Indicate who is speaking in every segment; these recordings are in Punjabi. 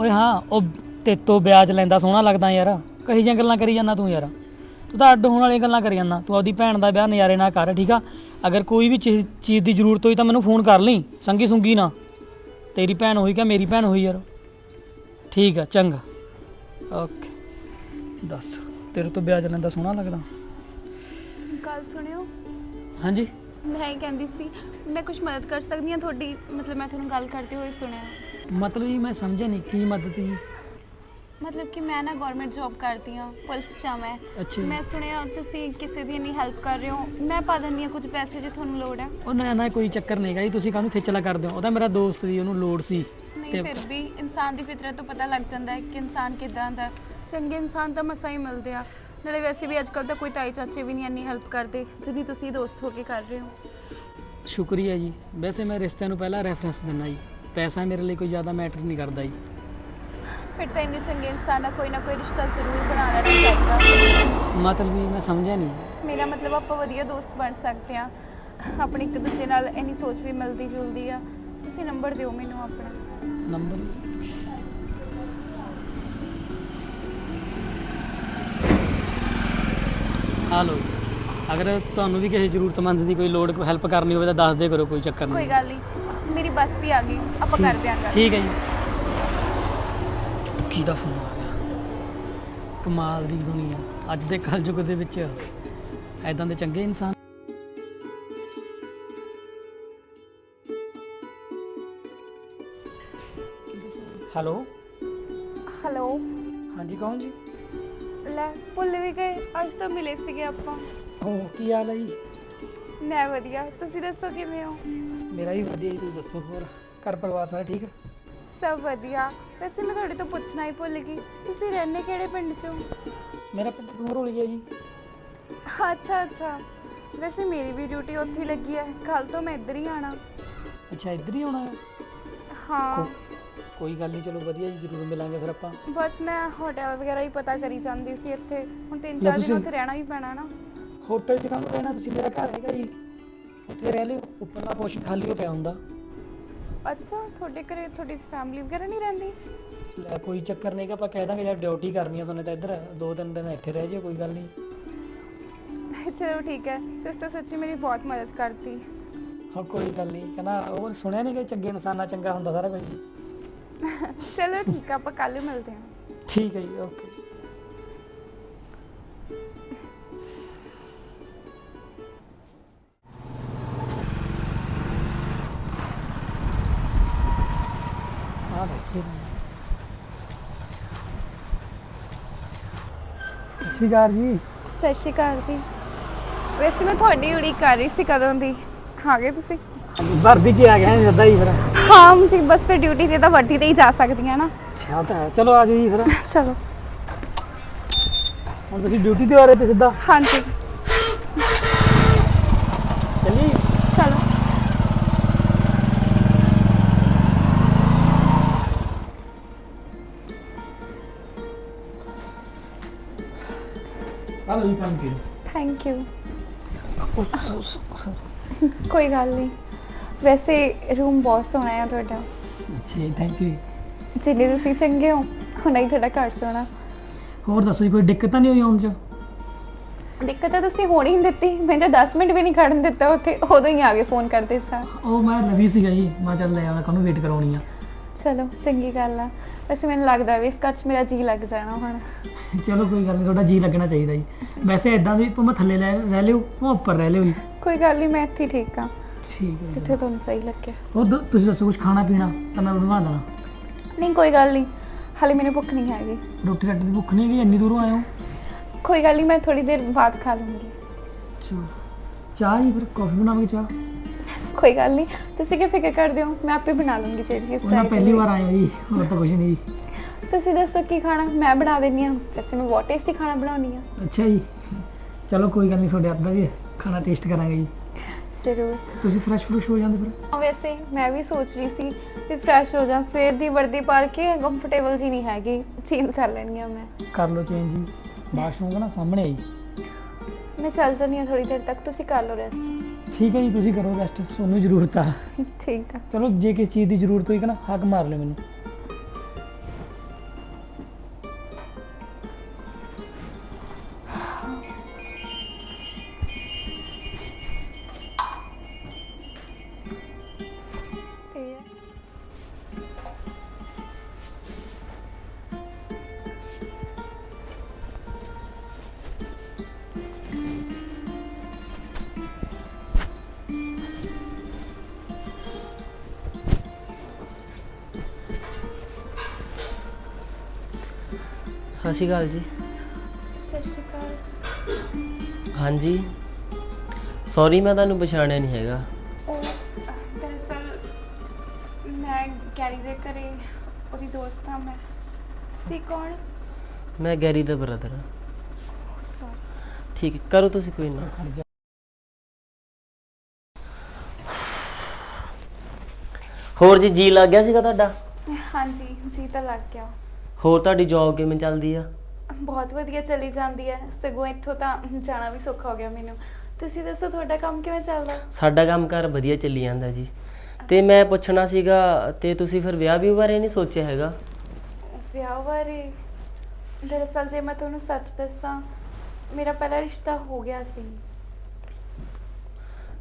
Speaker 1: ਓਏ ਹਾਂ ਉਹ ਤੇਤੋਂ ਵਿਆਜ ਲੈਂਦਾ ਸੋਹਣਾ ਲੱਗਦਾ ਯਾਰ। ਕਹੀ ਜਿਹੀਆਂ ਗੱਲਾਂ ਕਰੀ ਜਾਂਦਾ ਤੂੰ ਯਾਰ। ਤੂੰ ਤਾਂ ਅੱਡ ਹੋਣ ਵਾਲੀਆਂ ਗੱਲਾਂ ਕਰੀ ਜਾਂਦਾ। ਤੂੰ ਆਪਦੀ ਭੈਣ ਦਾ ਵਿਆਹ ਨਜ਼ਾਰੇ ਨਾਲ ਕਰ ਠੀਕ ਆ? ਅਗਰ ਕੋਈ ਵੀ ਚੀ- ਚੀਜ਼ ਦੀ ਜ਼ਰੂਰਤ ਹੋਈ ਤਾਂ ਮੈਨੂੰ ਫੋਨ ਕਰ ਲਈ ਸੰਗੀ ਸੁੰਗੀ ਨਾ ਤੇਰੀ ਭੈਣ ਹੋਈ ਕਿ ਮੇਰੀ ਭੈਣ ਹੋਈ ਯਾਰ। ਠੀਕ ਆ ਚੰਗਾ। ਓਕੇ। ਦੱਸ ਤੇਰੇ ਤੋਂ ਵਿਆਜ ਲੈਂਦਾ ਸੋਹਣਾ ਲੱਗਦਾ।
Speaker 2: ਗੱਲ ਸੁਣਿਓ।
Speaker 1: ਹਾਂਜੀ।
Speaker 2: ਮੈਂ ਇਹ ਕਹਿੰਦੀ ਸੀ ਮੈਂ ਕੁਝ ਮਦਦ ਕਰ ਸਕਦੀ ਹਾਂ? ਤੁਹਾਡੀ ਮਤਲਬ ਮੈਂ ਤੁਹਾਨੂੰ ਗੱਲ ਕਰਦੇ ਹੋਏ ਸੁਣਿਆ।
Speaker 1: ਮਤਲਬ ਜੀ ਮੈਂ ਸਮਝਿਆ ਨਹੀਂ ਕੀ ਮਦਦ ਜੀ
Speaker 2: ਮਤਲਬ ਕਿ ਮੈਂ ਨਾ ਗਵਰਨਮੈਂਟ ਜੌਬ ਕਰਦੀ ਹਾਂ ਪੁਲਿਸ 'ਚ ਹਾਂ ਮੈਂ।
Speaker 1: ਅੱਛਾ। ਜੀ।
Speaker 2: ਮੈਂ ਸੁਣਿਆ ਤੁਸੀਂ ਕਿਸੇ ਦੀ ਇੰਨੀ ਹੈਲਪ ਕਰ ਰਹੇ ਹੋ। ਮੈਂ ਪਾ ਦਿੰਦੀ ਹਾਂ ਕੁਝ ਪੈਸੇ ਜੇ ਤੁਹਾਨੂੰ ਲੋੜ ਹੈ।
Speaker 1: ਉਹ ਨਾ ਨਾ ਕੋਈ ਚੱਕਰ ਨਹੀਂਗਾ ਜੀ ਤੁਸੀਂ ਕਾਹਨੂੰ ਖੇਚਲਾ ਕਰਦੇ ਹੋ? ਉਹ ਤਾਂ ਮੇਰਾ ਦੋਸਤ ਸੀ ਉਹਨੂੰ ਲੋੜ ਸੀ।
Speaker 2: ਨਹੀਂ ਫਿਰ ਵੀ ਇਨਸਾਨ ਦੀ ਫਿਤਰਤ ਤੋਂ ਪਤਾ ਲੱਗ ਜਾਂਦਾ ਹੈ ਕਿ ਇਨਸਾਨ ਕਿਦਾਂ ਦਾ ਹੈ। ਚੰਗੇ ਇਨਸਾਨ ਤਾਂ ਮਸਾਂ ਹੀ ਮਿਲਦੇ ਆ। ਨਾਲੇ ਵੈਸੇ ਵੀ ਅੱਜਕੱਲ ਤਾਂ ਕੋਈ ਤਾਈ ਚਾਚੇ ਵੀ ਨਹੀਂ ਇੰਨੀ ਹੈਲਪ ਕਰਦੇ ਜਿੰਨੀ ਤੁਸੀਂ ਦੋਸਤ ਹੋ ਕੇ ਕਰ ਰਹੇ ਹੋ।
Speaker 1: ਸ਼ੁਕਰੀਆ ਜੀ। ਵੈਸੇ ਮੈਂ ਰਿਸ਼ਤਿਆਂ ਨੂੰ ਪਹਿਲਾਂ ਰੈਫਰੈਂਸ ਦਿੰਦਾ ਜੀ। ਪੈਸਾ ਮੇਰੇ ਲਈ ਕੋਈ ਜ਼ਿਆਦਾ ਮੈਟਰ ਨਹੀਂ ਕਰਦਾ ਜੀ।
Speaker 2: ਫਿਰ ਤਾਂ ਇੰਨੇ ਚੰਗੇ ਇਨਸਾਨ ਨਾਲ ਕੋਈ ਨਾ ਕੋਈ ਰਿਸ਼ਤਾ ਜ਼ਰੂਰ ਬਣਾ ਲੈਣਾ ਚਾਹੀਦਾ।
Speaker 1: ਮਤਲਬ ਵੀ ਮੈਂ ਸਮਝਿਆ ਨਹੀਂ।
Speaker 2: ਮੇਰਾ ਮਤਲਬ ਆਪਾਂ ਵਧੀਆ ਦੋਸਤ ਬਣ ਸਕਦੇ ਆ ਆਪਣੀ ਇੱਕ ਦੂਜੇ ਨਾਲ ਇੰਨੀ ਸੋਚ ਵੀ ਮਿਲਦੀ ਜੁਲਦੀ ਆ। ਤੁਸੀਂ ਨੰਬਰ ਦਿਓ ਮੈਨੂੰ ਆਪਣਾ।
Speaker 1: ਨੰਬਰ? ਆ ਲਓ ਜੀ। ਅਗਰ ਤੁਹਾਨੂੰ ਵੀ ਕਿਸੇ ਜ਼ਰੂਰਤਮੰਦ ਦੀ ਕੋਈ ਲੋੜ ਕੋਈ ਹੈਲਪ ਕਰਨੀ ਹੋਵੇ ਤਾਂ ਦੱਸ ਦੇ ਕਰੋ ਕੋਈ ਚੱਕਰ ਨਹੀਂ।
Speaker 2: ਕੋਈ ਗੱਲ ਨਹੀਂ। ਮੇਰੀ ਬੱਸ ਵੀ ਆ ਗਈ ਆਪਾਂ ਕਰ ਦਿਆਂਗੇ
Speaker 1: ਠੀਕ ਹੈ ਜੀ। ਕਿਹਦਾ ਫੋਨ ਆ ਗਿਆ? ਕਮਾਲ ਦੀ ਦੁਨੀਆ। ਅੱਜ ਦੇ ਕਲਯੁਗ ਦੇ ਵਿੱਚ ਐਦਾਂ ਦੇ ਚੰਗੇ ਇਨਸਾਨ ਹੈਲੋ?
Speaker 2: ਹੈਲੋ।
Speaker 1: ਹਾਂਜੀ ਕੌਣ ਜੀ?
Speaker 2: ਲੈ ਭੁੱਲ ਵੀ ਗਏ। ਅੱਜ ਤਾਂ ਮਿਲੇ ਸੀਗੇ ਆਪਾਂ।
Speaker 1: ਹੋ ਕੀ ਹਾਲ ਹੈ ਜੀ?
Speaker 2: ਮੈਂ ਵਧੀਆ। ਤੁਸੀਂ ਦੱਸੋ ਕਿਵੇਂ ਹੋ?
Speaker 1: ਮੇਰਾ ਵੀ ਵਧੀਆ ਜੀ ਤੁਸੀਂ ਦੱਸੋ ਹੋਰ? ਘਰ ਪਰਿਵਾਰ ਸਾਰਾ ਠੀਕ?
Speaker 2: ਸਭ ਵਧੀਆ। ਵੈਸੇ ਮੈਂ ਤੁਹਾਡੇ ਤੋਂ ਪੁੱਛਣਾ ਹੀ ਭੁੱਲ ਗਈ। ਤੁਸੀਂ ਰਹਿੰਦੇ ਕਿਹੜੇ ਪਿੰਡ 'ਚ? ਹੋ
Speaker 1: ਮੇਰਾ ਪਿੰਡ ਕਮਰੋਲੀ ਹੈ ਜੀ।
Speaker 2: ਅੱਛਾ ਅੱਛਾ। ਵੈਸੇ ਮੇਰੀ ਵੀ ਡਿਊਟੀ ਉੱਥੇ ਹੀ ਲੱਗੀ ਹੈ। ਕੱਲ ਤੋਂ ਮੈਂ ਇੱਧਰ ਹੀ ਆਣਾ
Speaker 1: ਅੱਛਾ ਇੱਧਰ ਹੀ ਆਉਣਾ ਹੈ?
Speaker 2: ਹਾਂ।
Speaker 1: ਕੋਈ ਗੱਲ ਨਹੀਂ ਚਲੋ ਵਧੀਆ ਜੀ ਜ਼ਰੂਰ ਮਿਲਾਂਗੇ ਫਿਰ ਆਪਾਂ।
Speaker 2: ਬਸ ਮੈਂ ਹੋਟਲ ਵਗੈਰਾ ਹੀ ਪਤਾ ਕਰੀ ਜਾਂਦੀ ਸੀ ਇੱਥੇ। ਹੁਣ ਤਿੰਨ
Speaker 1: ਲੈ
Speaker 2: ਚਾਰ ਦਿਨ
Speaker 1: ਤੁਸੀਂ-
Speaker 2: ਉੱਥੇ ਰਹਿਣਾ ਹੀ ਪੈਣਾ ਨਾ।
Speaker 1: ਹੋਟਲ 'ਚ ਕੰਮ ਰਹਿਣਾ ਤੁਸੀਂ ਮੇਰਾ ਘਰ ਹੈਗਾ ਜੀ। ਉੱਥੇ ਰਹਿ ਲਿਓ ਉੱਪਰਲਾ ਪੋਰਸ਼ਨ ਖਾਲੀ ਹੋ ਪਿਆ ਹੁੰਦਾ।
Speaker 2: ਅੱਛਾ ਤੁਹਾਡੇ ਘਰੇ ਤੁਹਾਡੀ ਫੈਮਿਲੀ ਵਗੈਰਾ ਨਹੀਂ ਰਹਿੰਦੀ?
Speaker 1: ਲੈ ਕੋਈ ਚੱਕਰ ਨਹੀਂ ਕਿ ਆਪਾਂ ਕਹਿ ਦਾਂਗੇ ਯਾਰ ਡਿਊਟੀ ਕਰਨੀ ਆ ਤੁਹਾਨੂੰ ਤਾਂ ਇੱਧਰ ਦੋ ਤਿੰਨ ਦਿਨ ਇੱਥੇ ਰਹਿ ਜਿਓ ਕੋਈ ਗੱਲ ਨਹੀਂ
Speaker 2: ਚਲੋ ਠੀਕ ਹੈ ਤੁਸੀਂ ਤਾਂ ਸੱਚੀ ਮੇਰੀ ਬਹੁਤ ਮਦਦ ਕਰਤੀ।
Speaker 1: ਹਾਂ ਕੋਈ ਗੱਲ ਨਹੀਂ ਕਹਿੰਦਾ ਉਹ ਸੁਣਿਆ ਨਹੀਂ ਕਿ ਚੰਗੇ ਇਨਸਾਨ ਚੰਗਾ ਹੁੰਦਾ ਸਾਰਾ ਕੁਝ।
Speaker 2: ਚਲੋ ਠੀਕ ਆ ਆਪਾਂ ਕੱਲ ਮਿਲਦੇ ਹਾਂ।
Speaker 1: ਠੀਕ ਹੈ ਜੀ ਓਕੇ। ਸ਼੍ਰੀ ਅਕਾਲ ਜੀ।
Speaker 2: ਸਤਿ ਸ਼੍ਰੀ ਅਕਾਲ ਜੀ। ਵੈਸੇ ਮੈਂ ਤੁਹਾਡੀ ਉਡੀਕ ਕਰ ਰਹੀ ਸੀ ਕਦੋਂ ਦੀ? ਆ ਗਏ ਤੁਸੀਂ?
Speaker 1: ਵਰਦੀ 'ਚ ਆ ਗਿਆ ਜੱਦਾ ਹੀ ਫਿਰ।
Speaker 2: ਹਾਂ ਜੀ ਬਸ ਫਿਰ ਡਿਊਟੀ ਤੇ ਤਾਂ ਵੱਡੀ ਤੇ ਹੀ ਜਾ ਸਕਦੀਆਂ ਨਾ।
Speaker 1: ਅੱਛਾ ਤਾਂ ਹੈ। ਚਲੋ ਆ ਜਾਓ ਜੀ ਫਿਰ।
Speaker 2: ਚਲੋ।
Speaker 1: ਹੁਣ ਤੁਸੀਂ ਡਿਊਟੀ ਤੇ ਆ ਰਹੇ ਤੇ ਸਿੱਧਾ?
Speaker 2: ਹਾਂਜੀ।
Speaker 1: ਜੀ ਪਾਣੀ
Speaker 2: ਥੈਂਕ ਯੂ ਕੋਈ ਗੱਲ ਨਹੀਂ ਵੈਸੇ ਰੂਮ ਬਹੁਤ ਸੋਹਣਾ ਹੈ ਤੁਹਾਡਾ।
Speaker 1: ਅੱਛਾ ਜੀ ਥੈਂਕ ਯੂ
Speaker 2: ਜਿੰਨੇ ਤੁਸੀਂ ਚੰਗੇ ਹੋ ਹੁਣੇ ਹੀ ਤੁਹਾਡਾ ਘਰ ਸੋਹਣਾ।
Speaker 1: ਹੋਰ ਦੱਸੋ ਜੀ ਕੋਈ ਦਿੱਕਤ ਤਾਂ ਨਹੀਂ ਹੋਈ ਆਉਣ 'ਚ?
Speaker 2: ਦਿੱਕਤ ਤਾਂ ਤੁਸੀਂ ਹੋਣੀ ਨਹੀਂ ਦਿੱਤੀ। ਮੈਨੂੰ ਤਾਂ 10 ਮਿੰਟ ਵੀ ਨਹੀਂ ਖੜਨ ਦਿੱਤਾ ਉੱਥੇ। ਉਦੋਂ ਹੀ ਆ ਗਏ ਫੋਨ ਕਰਦੇ ਸਾਂ
Speaker 1: ਉਹ ਮੈਂ ਲਵੀ ਸੀਗਾ ਜੀ। ਮੈਂ ਚੱਲ ਲੈ ਆਉਣਾ ਕਾਹਨੂੰ ਵੇਟ ਕਰਾਉਣੀ ਆ।
Speaker 2: ਚਲੋ ਚੰਗੀ ਗੱਲ ਆ। ਵੈਸੇ ਮੈਨੂੰ ਲੱਗਦਾ ਵੀ ਇਸ ਘਰ 'ਚ ਮੇਰਾ ਜੀ ਲੱਗ ਜਾਣਾ ਹੁਣ।
Speaker 1: ਚਲੋ ਕੋਈ ਗੱਲ ਨਹੀਂ ਤੁਹਾਡਾ ਜੀ ਲੱਗਣਾ ਚਾਹੀਦਾ ਜੀ। ਵੈਸੇ ਇਦਾਂ ਵੀ ਭਾਵੇਂ ਥੱਲੇ ਲੈ ਰਹਿ ਲਿਓ ਭਾਵੇਂ ਉੱਪਰ ਰਹਿ ਲਿਓ ਜੀ।
Speaker 2: ਕੋਈ ਗੱਲ ਨਹੀਂ ਮੈਂ ਇੱਥੇ ਹੀ ਠੀਕ ਆ
Speaker 1: ਠੀਕ ਹੈ।
Speaker 2: ਜਿੱਥੇ ਤੁਹਾਨੂੰ ਸਹੀ ਲੱਗਿਆ।
Speaker 1: ਹੋਰ ਦ- ਤੁਸੀਂ ਦੱਸੋ ਕੁਝ ਖਾਣਾ ਪੀਣਾ ਤਾਂ ਮੈਂ ਬਣਵਾ ਦੇਣਾ।
Speaker 2: ਨਹੀਂ ਕੋਈ ਗੱਲ ਨਹੀਂ ਹਾਲੇ ਮੈਨੂੰ ਭੁੱਖ ਨਹੀਂ ਹੈਗੀ।
Speaker 1: ਰੋਟੀ ਰੱਟੀ ਦੀ ਭੁੱਖ ਨਹੀਂ ਹੈਗੀ ਇੰਨੀ ਦੂਰੋਂ ਆਏ ਹੋ?
Speaker 2: ਕੋਈ ਗੱਲ ਨਹੀਂ ਮੈਂ ਥੋੜੀ ਦੇਰ ਬਾਅਦ ਖਾ ਲੂੰਗੀ।
Speaker 1: ਚਾਹ ਜੀ ਫਿਰ ਕਾਫੀ ਬਣਾਵਾਂਗੇ ਚਾਹ।
Speaker 2: ਕੋਈ ਗੱਲ ਨਹੀਂ। ਤੁਸੀਂ ਕੀ ਫਿਕਰ ਕਰਦੇ ਹੋ? ਮੈਂ ਆਪੇ ਬਣਾ ਲੂੰਗੀ ਜਿਹੜੀ ਚੀਜ਼
Speaker 1: ਉਹ ਨਾ
Speaker 2: ਚਾਹੀਦੀ
Speaker 1: ਪਹਿਲੀ ਵਾਰ ਆਏ ਹੋ ਜੀ ਹੋਰ ਤਾਂ ਕੁਝ ਨਹੀਂ।
Speaker 2: ਤੁਸੀਂ ਦੱਸੋ ਕੀ ਖਾਣਾ? ਮੈਂ ਬਣਾ ਦਿੰਨੀ ਆ ਵੈਸੇ ਮੈਂ ਬਹੁਤ ਟੇਸਟੀ ਖਾਣਾ ਬਣਾਉਣੀ ਆ
Speaker 1: ਅੱਛਾ ਜੀ। ਚਲੋ ਕੋਈ ਗੱਲ ਨਹੀਂ ਤੁਹਾਡੇ ਹੱਥ ਦਾ ਵੀ ਖਾਣਾ ਟੇਸਟ ਕਰਾਂਗੇ ਜੀ।
Speaker 2: ਜ਼ਰੂਰ।
Speaker 1: ਤੁਸੀਂ ਫਰੈਸ਼ ਫਰੂਸ਼ ਹੋ ਜਾਂਦੇ ਫਿਰ?
Speaker 2: ਹਾਂ, ਵੈਸੇ ਮੈਂ ਵੀ ਸੋਚ ਰਹੀ ਸੀ ਵੀ ਫਰੈਸ਼ ਹੋ ਜਾ। ਸਵੇਰ ਦੀ ਵਰਦੀ ਪਾ ਕੇ ਕੰਫਰਟੇਬਲ ਜੀ ਨਹੀਂ ਹੈਗੀ। ਚੇਂਜ ਕਰ ਲੈਣੀ ਆ ਮੈਂ।
Speaker 1: ਕਰ ਲਓ ਚੇਂਜ ਜੀ। ਵਾਸ਼ਰੂਮ ਨਾ ਸਾਹਮਣੇ ਆਈ
Speaker 2: ਮੈਂ ਚੱਲ ਜਾਂਦੀ ਆ ਥੋੜੀ ਦੇਰ ਤੱਕ। ਤੁਸੀਂ ਕਰ ਲਓ ਰੈਸਟ
Speaker 1: ਠੀਕ ਹੈ ਜੀ ਤੁਸੀਂ ਕਰੋ ਰੈਸਟ ਤੁਹਾਨੂੰ ਜ਼ਰੂਰਤ ਆ।
Speaker 2: ਠੀਕ ਆ।
Speaker 1: ਚਲੋ ਜੇ ਕਿਸੇ ਚੀਜ਼ ਦੀ ਜ਼ਰੂਰਤ ਹੋਈ ਕਿ ਨਾ ਹੱਕ ਮਾਰ ਲਿਓ ਮੈਨੂੰ।
Speaker 3: ਸਤਿ ਸ਼੍ਰੀ ਅਕਾਲ ਜੀ।
Speaker 2: ਸਤਿ ਸ਼੍ਰੀ ਅਕਾਲ।
Speaker 3: ਹਾਂਜੀ। ਸੌਰੀ ਮੈਂ ਤੁਹਾਨੂੰ ਪਛਾਣਿਆ ਨਹੀਂ ਹੈਗਾ।
Speaker 2: ਦਰਅਸਲ ਮੈਂ ਗੈਰੀ ਦੇ ਘਰੇ ਉਹਦੀ ਦੋਸਤ ਹਾਂ ਮੈਂ। ਤੁਸੀਂ ਕੌਣ?
Speaker 3: ਮੈਂ ਗੈਰੀ ਦਾ ਬ੍ਰਦਰ ਹਾਂ।
Speaker 2: ਸੌਰੀ
Speaker 3: ਠੀਕ ਹੈ ਕਰੋ ਤੁਸੀਂ ਕੋਈ ਨਾ। ਹੋਰ ਜੀ ਜੀ ਲੱਗ ਗਿਆ ਸੀਗਾ ਤੁਹਾਡਾ?
Speaker 2: ਹਾਂਜੀ ਜੀ ਤਾਂ ਲੱਗ ਗਿਆ।
Speaker 3: ਹੋਰ ਤੁਹਾਡੀ ਜੌਬ ਕਿਵੇਂ ਚੱਲਦੀ ਆ?
Speaker 2: ਬਹੁਤ ਵਧੀਆ ਚਲੀ ਜਾਂਦੀ ਹੈ। ਸਗੋਂ ਇੱਥੋਂ ਤਾਂ ਜਾਣਾ ਵੀ ਸੌਖਾ ਹੋ ਗਿਆ ਮੈਨੂੰ। ਤੁਸੀਂ ਦੱਸੋ ਤੁਹਾਡਾ ਕੰਮ ਕਿਵੇਂ ਚੱਲਦਾ
Speaker 3: ਸਾਡਾ ਕੰਮਕਾਰ ਵਧੀਆ ਚੱਲੀ ਜਾਂਦਾ ਜੀ। ਤੇ ਮੈਂ ਪੁੱਛਣਾ ਸੀਗਾ ਤੇ ਤੁਸੀਂ ਫਿਰ ਵਿਆਹ ਵੀ ਬਾਰੇ ਨਹੀਂ ਸੋਚਿਆ ਹੈਗਾ?
Speaker 2: ਵਿਆਹ ਬਾਰੇ? ਦਰਅਸਲ ਜੇ ਮੈਂ ਤੁਹਾਨੂੰ ਸੱਚ ਦੱਸਾਂ ਮੇਰਾ ਪਹਿਲਾ ਰਿਸ਼ਤਾ ਹੋ ਗਿਆ ਸੀ।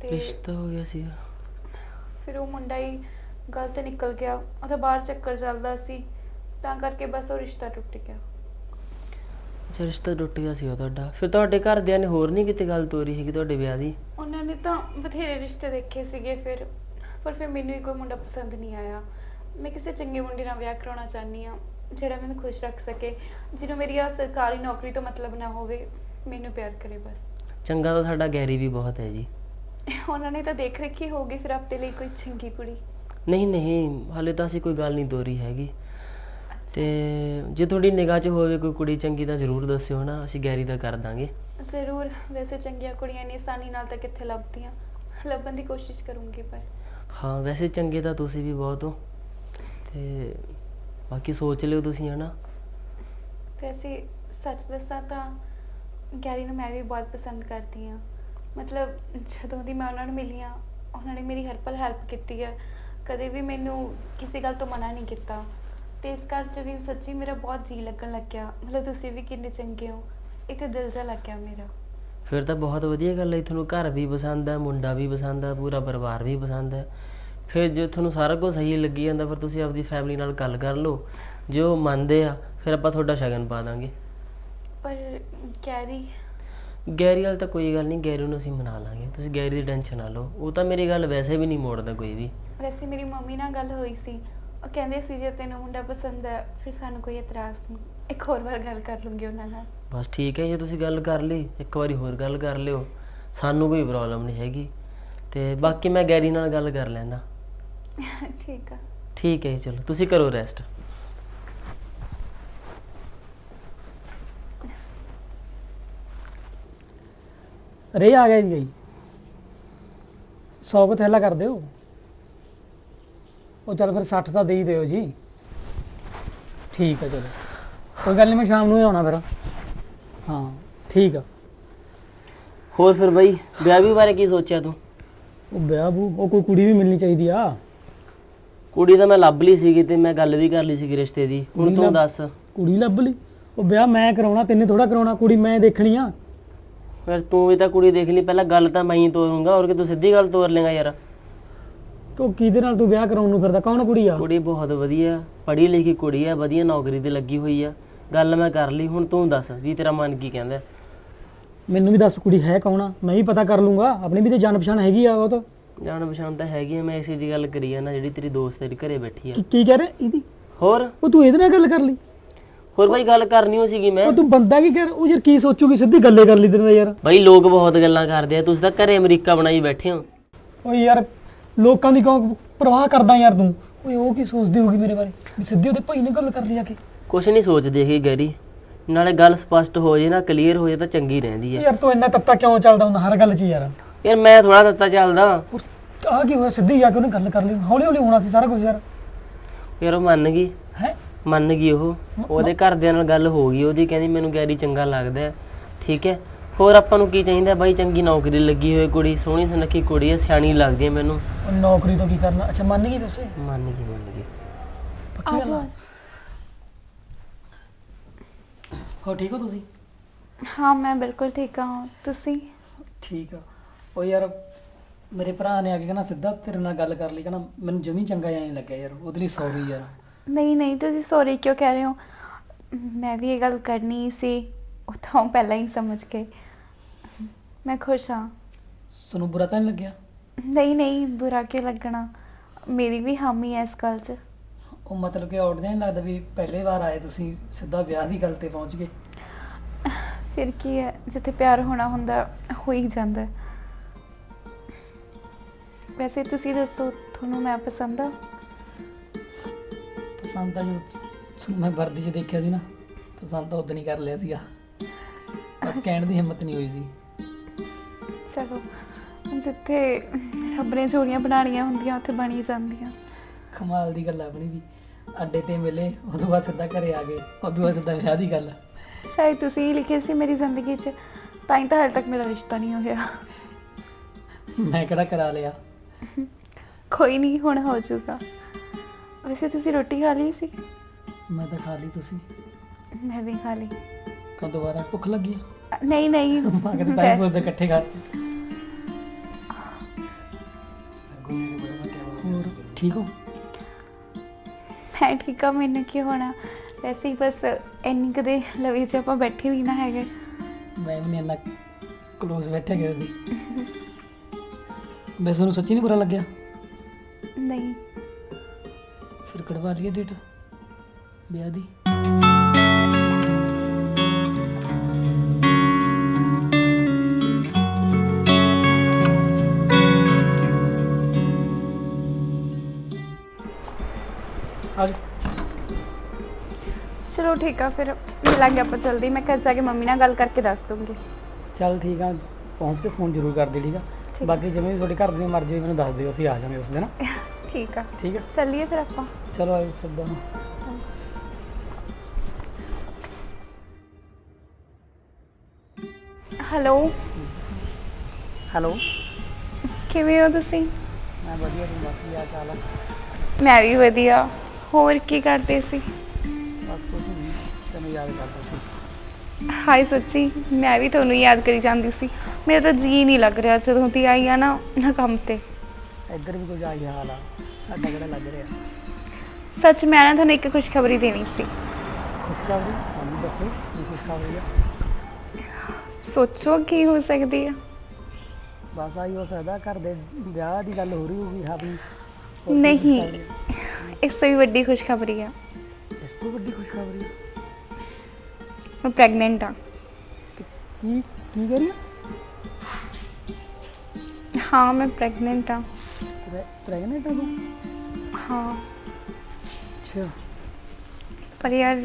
Speaker 2: ਤੇ
Speaker 3: ਰਿਸ਼ਤਾ ਹੋ ਗਿਆ ਸੀਗਾ।
Speaker 2: ਫਿਰ ਉਹ ਮੁੰਡਾ ਹੀ ਗਲਤ ਨਿਕਲ ਗਿਆ। ਉਹਦਾ ਬਾਹਰ ਚੱਕਰ ਚੱਲਦਾ ਸੀ। ਤਾਂ ਕਰਕੇ ਬਸ ਉਹ ਰਿਸ਼ਤਾ ਟੁੱਟ ਗਿਆ।
Speaker 3: ਅੱਛਾ ਰਿਸ਼ਤਾ ਟੁੱਟ ਗਿਆ ਸੀਗਾ ਤੁਹਾਡਾ। ਫਿਰ ਤੁਹਾਡੇ ਘਰਦਿਆਂ ਨੇ ਹੋਰ ਨਹੀਂ ਕਿਤੇ ਗੱਲ ਤੋਰੀ ਹੈਗੀ ਤੁਹਾਡੇ ਵਿਆਹ ਦੀ?
Speaker 2: ਉਹਨਾਂ ਨੇ ਤਾਂ ਬਥੇਰੇ ਰਿਸ਼ਤੇ ਦੇਖੇ ਸੀਗੇ ਫਿਰ। ਪਰ ਫਿਰ ਮੈਨੂੰ ਹੀ ਕੋਈ ਮੁੰਡਾ ਪਸੰਦ ਨਹੀਂ ਆਇਆ। ਮੈਂ ਕਿਸੇ ਚੰਗੇ ਮੁੰਡੇ ਨਾਲ ਵਿਆਹ ਕਰਾਉਣਾ ਚਾਹਨੀ ਆ ਜਿਹੜਾ ਮੈਨੂੰ ਖੁਸ਼ ਰੱਖ ਸਕੇ ਜਿਹਨੂੰ ਮੇਰੀ ਆ ਸਰਕਾਰੀ ਨੌਕਰੀ ਤੋਂ ਮਤਲਬ ਨਾ ਹੋਵੇ ਮੈਨੂੰ ਪਿਆਰ ਕਰੇ ਬਸ।
Speaker 3: ਚੰਗਾ ਤਾਂ ਸਾਡਾ ਗੈਰੀ ਵੀ ਬਹੁਤ ਹੈ ਜੀ।
Speaker 2: ਉਹਨਾਂ ਨੇ ਤਾਂ ਦੇਖ ਰੱਖੀ ਹੋਊਗੀ ਫਿਰ ਆਪਣੇ ਲਈ ਕੋਈ ਚੰਗੀ ਕੁੜੀ।
Speaker 3: ਨਹੀਂ ਨਹੀਂ ਹਾਲੇ ਤਾਂ ਅਸੀਂ ਕੋਈ ਗੱਲ ਨਹੀਂ ਤੋਰੀ ਹੈਗੀ। ਤੇ ਜੇ ਤੁਹਾਡੀ ਨਿਗਾਹ 'ਚ ਹੋਵੇ ਕੋਈ ਕੁੜੀ ਚੰਗੀ ਤਾਂ ਜ਼ਰੂਰ ਦੱਸਿਓ ਨਾ ਅਸੀਂ ਗੈਰੀ ਦਾ ਕਰ ਦਾਂਗੇ।
Speaker 2: ਜ਼ਰੂਰ ਵੈਸੇ ਚੰਗੀਆਂ ਕੁੜੀਆਂ ਇੰਨੀ ਆਸਾਨੀ ਨਾਲ ਤਾਂ ਕਿੱਥੇ ਲੱਭਦੀਆਂ। ਲੱਭਣ ਦੀ ਕੋਸ਼ਿਸ਼ ਕਰੂੰਗੀ ਪਰ।
Speaker 3: ਹਾਂ ਵੈਸੇ ਚੰਗੇ ਤਾਂ ਤੁਸੀਂ ਵੀ ਬਹੁਤ ਹੋ। ਤੇ ਬਾਕੀ ਸੋਚ ਲਿਓ ਤੁਸੀਂ ਹਨਾ।
Speaker 2: ਵੈਸੇ ਸੱਚ ਦੱਸਾਂ ਤਾਂ ਗੈਰੀ ਨੂੰ ਮੈਂ ਵੀ ਬਹੁਤ ਪਸੰਦ ਕਰਦੀ ਆ ਮਤਲਬ ਜਦੋਂ ਦੀ ਮੈਂ ਉਹਨਾਂ ਨੂੰ ਮਿਲੀ ਆ ਉਹਨਾਂ ਨੇ ਮੇਰੀ ਹਰ ਪਲ ਹੈਲਪ ਕੀਤੀ ਹੈ ਕਦੇ ਵੀ ਮੈਨੂੰ ਕਿਸੇ ਗੱਲ ਤੋਂ ਮਨਾ ਨਹੀਂ ਕੀਤਾ। ਤੇ ਇਸ ਘਰ 'ਚ ਵੀ ਸੱਚੀ ਮੇਰਾ ਬਹੁਤ ਜੀ ਲੱਗਣ ਲੱਗਿਆ। ਮਤਲਬ ਤੁਸੀਂ ਵੀ ਕਿੰਨੇ ਚੰਗੇ ਹੋ। ਇੱਕ ਦਿਲ ਜਿਹਾ ਲੱਗ ਗਿਆ ਮੇਰਾ।
Speaker 3: ਫਿਰ ਤਾਂ ਬਹੁਤ ਵਧੀਆ ਗੱਲ ਹੈ ਤੁਹਾਨੂੰ ਘਰ ਵੀ ਪਸੰਦ ਹੈ ਮੁੰਡਾ ਵੀ ਪਸੰਦ ਹੈ ਪੂਰਾ ਪਰਿਵਾਰ ਵੀ ਪਸੰਦ ਹੈ। ਫਿਰ ਜੇ ਤੁਹਾਨੂੰ ਸਾਰਾ ਕੁਝ ਸਹੀ ਲੱਗੀ ਜਾਂਦਾ ਫਿਰ ਤੁਸੀਂ ਆਪਦੀ ਫੈਮਿਲੀ ਨਾਲ ਗੱਲ ਕਰ ਲਓ। ਜੇ ਉਹ ਮੰਨਦੇ ਆ ਫਿਰ ਆਪਾਂ ਤੁਹਾਡਾ ਸ਼ਗਨ ਪਾ ਦਾਂਗੇ।
Speaker 2: ਪਰ ਗੈਰੀ?
Speaker 3: ਗੈਰੀ ਵਾਲ ਤਾਂ ਕੋਈ ਗੱਲ ਨਹੀਂ ਗੈਰੀ ਨੂੰ ਅਸੀਂ ਮਨਾ ਲਾਂਗੇ। ਤੁਸੀਂ ਗੈਰੀ ਦੀ ਟੈਨਸ਼ਨ ਨਾ ਲਓ। ਉਹ ਤਾਂ ਮੇਰੀ ਗੱਲ ਵੈਸੇ ਵੀ ਨਹੀਂ ਮੋੜਦਾ ਕੋਈ ਵੀ।
Speaker 2: ਵੈਸੇ ਮੇਰੀ ਮੰਮੀ ਨਾਲ ਗੱਲ ਹੋਈ ਸੀ। ਉਹ ਕਹਿੰਦੇ ਸੀ ਜੇ ਤੈਨੂੰ ਮੁੰਡਾ ਪਸੰਦ ਹੈ ਫਿਰ ਸਾਨੂੰ ਕੋਈ ਇਤਰਾਜ਼ ਨਹੀਂ। ਇੱਕ ਹੋਰ ਵਾਰ ਗੱਲ ਕਰ ਲੂੰਗੀ ਉਹਨਾਂ ਨਾਲ।
Speaker 3: ਬਸ ਠੀਕ ਹੈ ਜੇ ਤੁਸੀਂ ਗੱਲ ਕਰ ਲਈ ਇੱਕ ਵਾਰੀ ਹੋਰ ਗੱਲ ਕਰ ਲਿਓ। ਸਾਨੂੰ ਕੋਈ ਪ੍ਰੋਬਲਮ ਨਹੀਂ ਹੈਗੀ। ਤੇ ਬਾਕੀ ਮੈਂ ਗੈਰੀ ਨਾਲ ਗੱਲ ਕਰ ਲੈਣਾ
Speaker 2: ਠੀਕ ਆ।
Speaker 3: ਠੀਕ ਹੈ ਜੀ, ਚਲੋ ਤੁਸੀਂ ਕਰੋ ਰੈਸਟ
Speaker 1: ਰੇ ਆ ਗਿਆ ਜੀ। 100 ਕੁ ਥੈਲਾ ਕਰ ਦਿਓ। ਉਹ ਚੱਲ ਫਿਰ 60 ਤਾਂ ਦੇ ਹੀ ਦਿਓ ਜੀ। ਠੀਕ ਆ ਚਲੋ। ਕੋਈ ਗੱਲ ਨਹੀਂ ਮੈਂ ਸ਼ਾਮ ਨੂੰ ਹੀ ਆਉਣਾ ਫਿਰ। ਹਾਂ ਠੀਕ ਆ।
Speaker 3: ਹੋਰ ਫਿਰ ਬਾਈ ਵਿਆਹ ਵੀ ਬਾਰੇ ਕੀ ਸੋਚਿਆ ਤੂੰ?
Speaker 1: ਉਹ ਵਿਆਹ ਬੂ ਉਹ ਕੋਈ ਕੁੜੀ ਵੀ ਮਿਲਣੀ ਚਾਹੀਦੀ ਆ?
Speaker 3: ਕੁੜੀ ਤਾਂ ਮੈਂ ਲੱਭ ਲਈ ਸੀਗੀ ਤੇ ਮੈਂ ਗੱਲ ਵੀ ਕਰ ਲਈ ਸੀਗੀ ਰਿਸ਼ਤੇ ਦੀ। ਹੁਣ
Speaker 1: ਕੁੜੀ
Speaker 3: ਤੂੰ
Speaker 1: ਲੱਭ-
Speaker 3: ਦੱਸ।
Speaker 1: ਕੁੜੀ ਲੱਭ ਲਈ? ਉਹ ਵਿਆਹ ਮੈਂ ਕਰਾਉਣਾ ਤੈਨੇ ਥੋੜਾ ਕਰਾਉਣਾ ਕੁੜੀ ਮੈਂ ਦੇਖਣੀ ਆ।
Speaker 3: ਫਿਰ ਤੂੰ ਵੀ ਤਾਂ ਕੁੜੀ ਦੇਖ ਲਈ ਪਹਿਲਾਂ ਗੱਲ ਤਾਂ ਮੈਂ ਹੀ ਤੋਰੂੰਗਾ ਔਰ ਕਿ ਤੂੰ ਸਿੱਧੀ ਗੱਲ ਤੋਰ ਲੇਗਾ ਯਾਰ।
Speaker 1: ਤੂੰ ਕਿਹਦੇ ਨਾਲ ਤੂੰ ਵਿਆਹ ਕਰਾਉਣ ਨੂੰ ਫਿਰਦਾ? ਕੌਣ ਕੁੜੀ ਆ?
Speaker 3: ਕੁੜੀ ਬਹੁਤ ਵਧੀਆ ਪੜ੍ਹੀ ਲਿਖੀ ਕੁੜੀ ਆ ਵਧੀਆ ਨੌਕਰੀ ਤੇ ਲੱਗੀ ਹੋਈ ਆ। ਗੱਲ ਮੈਂ ਕਰ ਲਈ ਹੁਣ ਤੂੰ ਦੱਸ ਵੀ ਤੇਰਾ ਮਨ ਕੀ ਕਹਿੰਦਾ
Speaker 1: ਮੈਨੂੰ ਵੀ ਦੱਸ ਕੁੜੀ ਹੈ ਕੌਣ ਆ? ਮੈਂ ਵੀ ਪਤਾ ਕਰ ਲੂੰਗਾ। ਆਪਣੀ ਵੀ ਤੇ ਜਾਣ ਪਛਾਣ ਹੈਗੀ ਆ ਉਹ ਤਾਂ।
Speaker 3: ਜਾਣ ਪਛਾਣ ਤਾਂ ਹੈਗੀ ਆ ਮੈਂ ਇਸੇ ਦੀ ਗੱਲ ਕਰੀ ਆ ਨਾ ਜਿਹੜੀ ਤੇਰੀ ਦੋਸਤ ਤੇਰੀ ਘਰੇ ਬੈਠੀ ਆ।
Speaker 1: ਕੀ ਕੀ ਕਹਿ ਰਿਹਾ ਇਹਦੀ?
Speaker 3: ਹੋਰ?
Speaker 1: ਉਹ ਤੂੰ ਇਹਦੇ ਨਾਲ ਗੱਲ ਕਰ ਲਈ।
Speaker 3: ਹੋਰ ਬਾਈ ਗੱਲ ਕਰਨੀ ਹੋ ਸੀਗੀ ਮੈਂ।
Speaker 1: ਉਹ ਤੂੰ ਬੰਦਾ ਕੀ ਕਰ ਉਹ ਯਾਰ ਕੀ ਸੋਚੂਗੀ ਸਿੱਧੀ ਗੱਲੇ ਕਰ ਲਈ ਤੇਰੇ ਨਾਲ ਯਾਰ।
Speaker 3: ਬਾਈ ਲੋਕ ਬਹੁਤ ਗੱਲਾਂ ਕਰਦੇ ਆ ਤੁਸੀਂ ਤਾਂ ਘਰੇ ਅਮਰੀਕਾ ਬਣਾਈ ਬੈਠੇ ਹੋ।
Speaker 1: ਓਏ ਯਾਰ ਲੋਕਾਂ ਦੀ ਕਿਉਂ ਪਰਵਾਹ ਕਰਦਾ ਯਾਰ ਤੂੰ। ਓਏ ਉਹ ਕੀ ਸੋਚਦੀ ਹੋਊਗੀ ਮੇਰੇ ਬਾਰੇ? ਵੀ ਸਿੱਧੀ ਉਹਦੇ ਭਾਈ ਨੇ ਗੱਲ ਕਰ ਲਈ ਜਾ ਕੇ।
Speaker 3: ਕੁਛ ਨਹੀਂ ਸੋਚਦੇ ਹੈਗੇ ਗੈਰੀ। ਨਾਲੇ ਗੱਲ ਸਪਸ਼ਟ ਹੋ ਜੇ ਨਾ ਕਲੀਅਰ ਹੋ ਜੇ ਤਾਂ ਚੰਗੀ ਰਹਿੰਦੀ ਆ।
Speaker 1: ਯਾਰ ਤੂੰ ਇੰਨਾ ਤੱਤਾ ਕਿਉਂ ਚੱਲਦਾ ਹੁੰਦਾ ਹਰ ਗੱਲ 'ਚ ਯਾਰ?
Speaker 3: ਯਾਰ ਮੈਂ ਥੋੜਾ ਦਿੱਤਾ ਚੱਲਦਾ।
Speaker 1: ਆਹ ਕੀ ਹੋਇਆ? ਸਿੱਧੀ ਜਾ ਕੇ ਉਹਨੇ ਗੱਲ ਕਰ ਲਈ। ਹੌਲੀ ਹੌਲੀ ਹੋਣਾ ਸੀ ਸਾਰਾ ਕੁਝ ਯਾਰ।
Speaker 3: ਯਾਰ ਉਹ ਮੰਨ ਗਈ।
Speaker 1: ਹੈ?
Speaker 3: ਮੰਨ ਗਈ ਉਹ। ਉਹਦੇ ਘਰਦਿਆਂ ਨਾਲ ਗੱਲ ਹੋ ਗਈ। ਉਹਦੀ ਕਹਿੰਦੀ ਮੈਨੂੰ ਗੈਰੀ ਚੰਗਾ ਲੱਗਦਾ ਹੈ। ਠੀਕ ਹੈ? ਹੋਰ ਆਪਾਂ ਨੂੰ ਕੀ ਚਾਹੀਦਾ? ਬਾਈ ਚੰਗੀ ਨੌਕਰੀ ਲੱਗੀ ਹੋਈ ਕੁੜੀ ਸੋਹਣੀ ਸੁਨੱਖੀ ਕੁੜੀ ਹੈ ਸਿਆਣੀ ਲੱਗਦੀ ਹੈ ਮੈਨੂੰ।
Speaker 1: ਉਹ ਨੌਕਰੀ ਤੋਂ ਕੀ ਕਰਨਾ? ਅੱਛਾ ਮੰਨ ਗਈ ਵੈਸੇ?
Speaker 3: ਮੰਨ ਗਈ ਮੰਨ ਗਈ।
Speaker 1: ਪੱਕੀ ਗੱਲ ਆ? ਹੋ ਠੀਕ ਹੋ ਤੁਸੀਂ?
Speaker 2: ਹਾਂ ਮੈਂ ਬਿਲਕੁਲ ਠੀਕ ਹਾਂ। ਤੁਸੀਂ?
Speaker 1: ਠੀਕ ਆ। ਉਹ ਯਾਰ ਮੇਰੇ ਭਰਾ ਨੇ ਆ ਕੇ ਕਹਿੰਦਾ ਸਿੱਧਾ ਤੇਰੇ ਨਾਲ ਗੱਲ ਕਰ ਲਈ ਕਹਿੰਦਾ ਮੈਨੂੰ ਜਮੀ ਚੰਗਾ ਜਿਹਾ ਨਹੀਂ ਲੱਗਿਆ ਯਾਰ ਉਹਦੇ ਲਈ ਸੌਰੀ ਯਾਰ।
Speaker 2: ਨਹੀਂ ਨਹੀਂ ਤੁਸੀਂ ਸੌਰੀ ਕਿਉਂ ਕਹਿ ਰਹੇ ਹੋ? ਮੈਂ ਵੀ ਇਹ ਗੱਲ ਕਰਨੀ ਸੀ ਉਹ ਤਾਂ ਪਹਿਲਾਂ ਹੀ ਸਮਝ ਗਏ। ਮੈਂ ਖੁਸ਼ ਹਾਂ।
Speaker 1: ਤੁਹਾਨੂੰ ਬੁਰਾ ਤਾਂ ਨਹੀਂ ਲੱਗਿਆ?
Speaker 2: ਨਹੀਂ ਨਹੀਂ ਬੁਰਾ ਕਿਉਂ ਲੱਗਣਾ? ਮੇਰੀ ਵੀ ਹਾਮੀ ਹੈ ਇਸ ਗੱਲ 'ਚ।
Speaker 1: ਉਹ ਮਤਲਬ ਕਿ ਜਿਹਾ ਨਹੀਂ ਲੱਗਦਾ ਵੀ ਪਹਿਲੇ ਵਾਰ ਆਏ ਤੁਸੀਂ ਸਿੱਧਾ ਵਿਆਹ ਦੀ ਗੱਲ ਤੇ ਪਹੁੰਚ ਗਏ।
Speaker 2: ਫਿਰ ਕੀ ਹੈ ਜਿੱਥੇ ਪਿਆਰ ਹੋਣਾ ਹੁੰਦਾ ਹੋ ਹੀ ਜਾਂਦਾ। ਹੈ। ਵੈਸੇ ਤੁਸੀਂ ਦੱਸੋ ਤੁਹਾਨੂੰ ਮੈਂ ਪਸੰਦ ਆ
Speaker 1: ਪਸੰਦ ਤਾਂ ਜਦੋਂ ਤੁਹਾਨੂੰ ਮੈਂ ਵਰਦੀ 'ਚ ਦੇਖਿਆ ਸੀ ਨਾ ਪਸੰਦ ਤਾਂ ਉਦੋਂ ਹੀ ਕਰ ਲਿਆ ਸੀਗਾ। ਬਸ ਕਹਿਣ ਦੀ ਹਿੰਮਤ ਨਹੀਂ ਹੋਈ ਸੀ।
Speaker 2: ਚਲੋ ਜਿੱਥੇ ਰੱਬ ਨੇ ਜੋੜੀਆਂ ਬਣਾਉਣੀਆਂ ਹੁੰਦੀਆਂ ਉੱਥੇ ਬਣ ਹੀ ਜਾਂਦੀਆਂ।
Speaker 1: ਕਮਾਲ ਦੀ ਗੱਲ ਆ ਆਪਣੀ ਵੀ। ਅੱਡੇ ਤੇ ਮਿਲੇ ਉਦੋਂ ਬਾਅਦ ਸਿੱਧਾ ਘਰੇ ਆ ਗਏ ਉਦੋਂ ਬਾਅਦ ਸਿੱਧਾ ਵਿਆਹ ਦੀ ਗੱਲ ਆ।
Speaker 2: ਸ਼ਾਇਦ ਤੁਸੀਂ ਹੀ ਲਿਖਿਆ ਸੀ ਮੇਰੀ ਜ਼ਿੰਦਗੀ 'ਚ ਤਾਂ ਹੀ ਤਾਂ ਹਾਲੇ ਤੱਕ ਮੇਰਾ ਰਿਸ਼ਤਾ ਨਹੀਂ ਹੋਇਆ
Speaker 1: ਮੈਂ ਕਿਹੜਾ ਕਰਾ ਲਿਆ?
Speaker 2: ਕੋਈ ਨਹੀਂ ਹੁਣ ਹੋ ਜਾਊਗਾ। ਵੈਸੇ ਤੁਸੀਂ ਰੋਟੀ ਖਾ ਲਈ ਸੀ?
Speaker 1: ਮੈਂ ਤਾਂ ਖਾ ਲਈ ਤੁਸੀਂ।
Speaker 2: ਮੈਂ ਵੀ ਖਾ ਲਈ।
Speaker 1: ਕਦੋਂ ਦੁਬਾਰਾ ਭੁੱਖ ਲੱਗੀ ਆ?
Speaker 2: ਨਹੀਂ ਨਹੀਂ।
Speaker 1: ਮੈਂ ਕਿਹਾ ਤਾਂ ਹੀ ਬੋਲਦੇ ਇਕੱਠੇ ਹੋਰ ਠੀਕ ਹੋ?
Speaker 2: ਮੈਂ ਠੀਕ ਆ ਮੈਨੂੰ ਕੀ ਹੋਣਾ? ਵੈਸੇ ਹੀ ਬਸ ਇੰਨੀ ਕਦੇ ਲਵੀ 'ਚ ਆਪਾਂ ਬੈਠੇ ਵੀ ਨਾ ਹੈਗੇ।
Speaker 1: ਮੈਂ ਵੀ ਇੰਨਾ ক্লোਜ਼ ਬੈਠਿਆ ਗਿਆ ਸੀ ਤੁਹਾਨੂੰ ਸੱਚੀ ਨਹੀਂ ਬੁਰਾ ਲੱਗਿਆ?
Speaker 2: ਨਹੀਂ।
Speaker 1: ਫਿਰ ਕਢਵਾ ਲਈਏ ਡੇਟ ਵਿਆਹ ਦੀ?
Speaker 2: ਠੀਕ ਆ ਫਿਰ ਮਿਲਾਂਗੇ ਆਪਾਂ ਜਲਦੀ। ਮੈਂ ਘਰ ਜਾ ਕੇ ਮੰਮੀ ਨਾਲ ਗੱਲ ਕਰਕੇ ਦੱਸ ਦੂੰਗੀ।
Speaker 1: ਚੱਲ ਠੀਕ ਆ ਪਹੁੰਚ ਕੇ ਫੋਨ ਜ਼ਰੂਰ ਕਰ ਦੇ ਠੀਕ ਆ। ਬਾਕੀ ਜਿਵੇਂ ਵੀ ਤੁਹਾਡੇ ਘਰ ਦੀ ਮਰਜ਼ੀ ਹੋਈ ਮੈਨੂੰ ਦੱਸ ਦਿਓ ਅਸੀਂ ਆ ਜਾਵਾਂਗੇ ਉਸ ਦਿਨ।
Speaker 2: ਠੀਕ ਆ।
Speaker 1: ਠੀਕ ਆ?
Speaker 2: ਚੱਲੀਏ ਫਿਰ ਆਪਾਂ।
Speaker 1: ਚਲੋ ਆਇਓ ਸੱਦਾ
Speaker 2: ਹੈਲੋ?
Speaker 1: ਹੈਲੋ?
Speaker 2: ਕਿਵੇਂ ਹੋ ਤੁਸੀਂ?
Speaker 1: ਮੈਂ ਵਧੀਆ ਤੂੰ ਦੱਸ ਕੀ ਹਾਲ ਚਾਲ ਆ?
Speaker 2: ਮੈਂ ਵੀ ਵਧੀਆ। ਹੋਰ ਕੀ ਕਰਦੇ ਸੀ?
Speaker 1: ਬਸ ਤੈਨੂੰ ਯਾਦ ਕਰਦਾ ਸੀ।
Speaker 2: ਹਾਏ ਸੱਚੀ ਮੈਂ ਵੀ ਤੁਹਾਨੂੰ ਯਾਦ ਕਰੀ ਜਾਂਦੀ ਸੀ। ਮੇਰਾ ਤਾਂ ਜੀ ਨਹੀਂ ਲੱਗ ਰਿਹਾ ਜਦੋਂ ਦੀ ਆਈ ਆ ਨਾ ਨਾ ਕੰਮ ਤੇ।
Speaker 1: ਇੱਧਰ ਵੀ ਕੁਝ ਆਈ ਹਾਲ ਆ। ਸਾਡਾ ਕਿਹੜਾ ਲੱਗ ਰਿਹਾ?
Speaker 2: ਸੱਚ ਮੈਂ ਨਾ ਤੁਹਾਨੂੰ ਇੱਕ ਖੁਸ਼ਖਬਰੀ ਦੇਣੀ ਸੀ।
Speaker 1: ਖੁਸ਼ਖਬਰੀ? ਸਾਨੂੰ ਦੱਸੋ ਕੀ ਖੁਸ਼ਖਬਰੀ ਆ?
Speaker 2: ਸੋਚੋ ਕੀ ਹੋ ਸਕਦੀ ਆ।
Speaker 1: ਬਸ ਆਈ ਹੋ ਸਕਦਾ ਘਰ ਦੇ ਵਿਆਹ ਦੀ ਗੱਲ ਹੋ ਰਹੀ ਹੋਊਗੀ ਹਾਬੀ
Speaker 2: ਨਹੀਂ ਇਸ ਤੋਂ ਵੀ ਵੱਡੀ ਖੁਸ਼ਖਬਰੀ ਆ।
Speaker 1: ਇਸ ਤੋਂ ਵੱਡੀ ਖੁਸ਼ਖਬਰੀ?
Speaker 2: ਮੈਂ ਪ੍ਰੈਗਨੈਂਟ ਆ।
Speaker 1: ਕੀ ਕੀ ਕਰੀ
Speaker 2: ਹਾਂ ਮੈਂ ਪ੍ਰੈਗਨੈਂਟ ਆ।
Speaker 1: ਪ੍ਰੈਗਨੈਂਟ ਆ ਤੂੰ?
Speaker 2: ਹਾਂ।
Speaker 1: ਅੱਛਾ।
Speaker 2: ਪਰ ਯਾਰ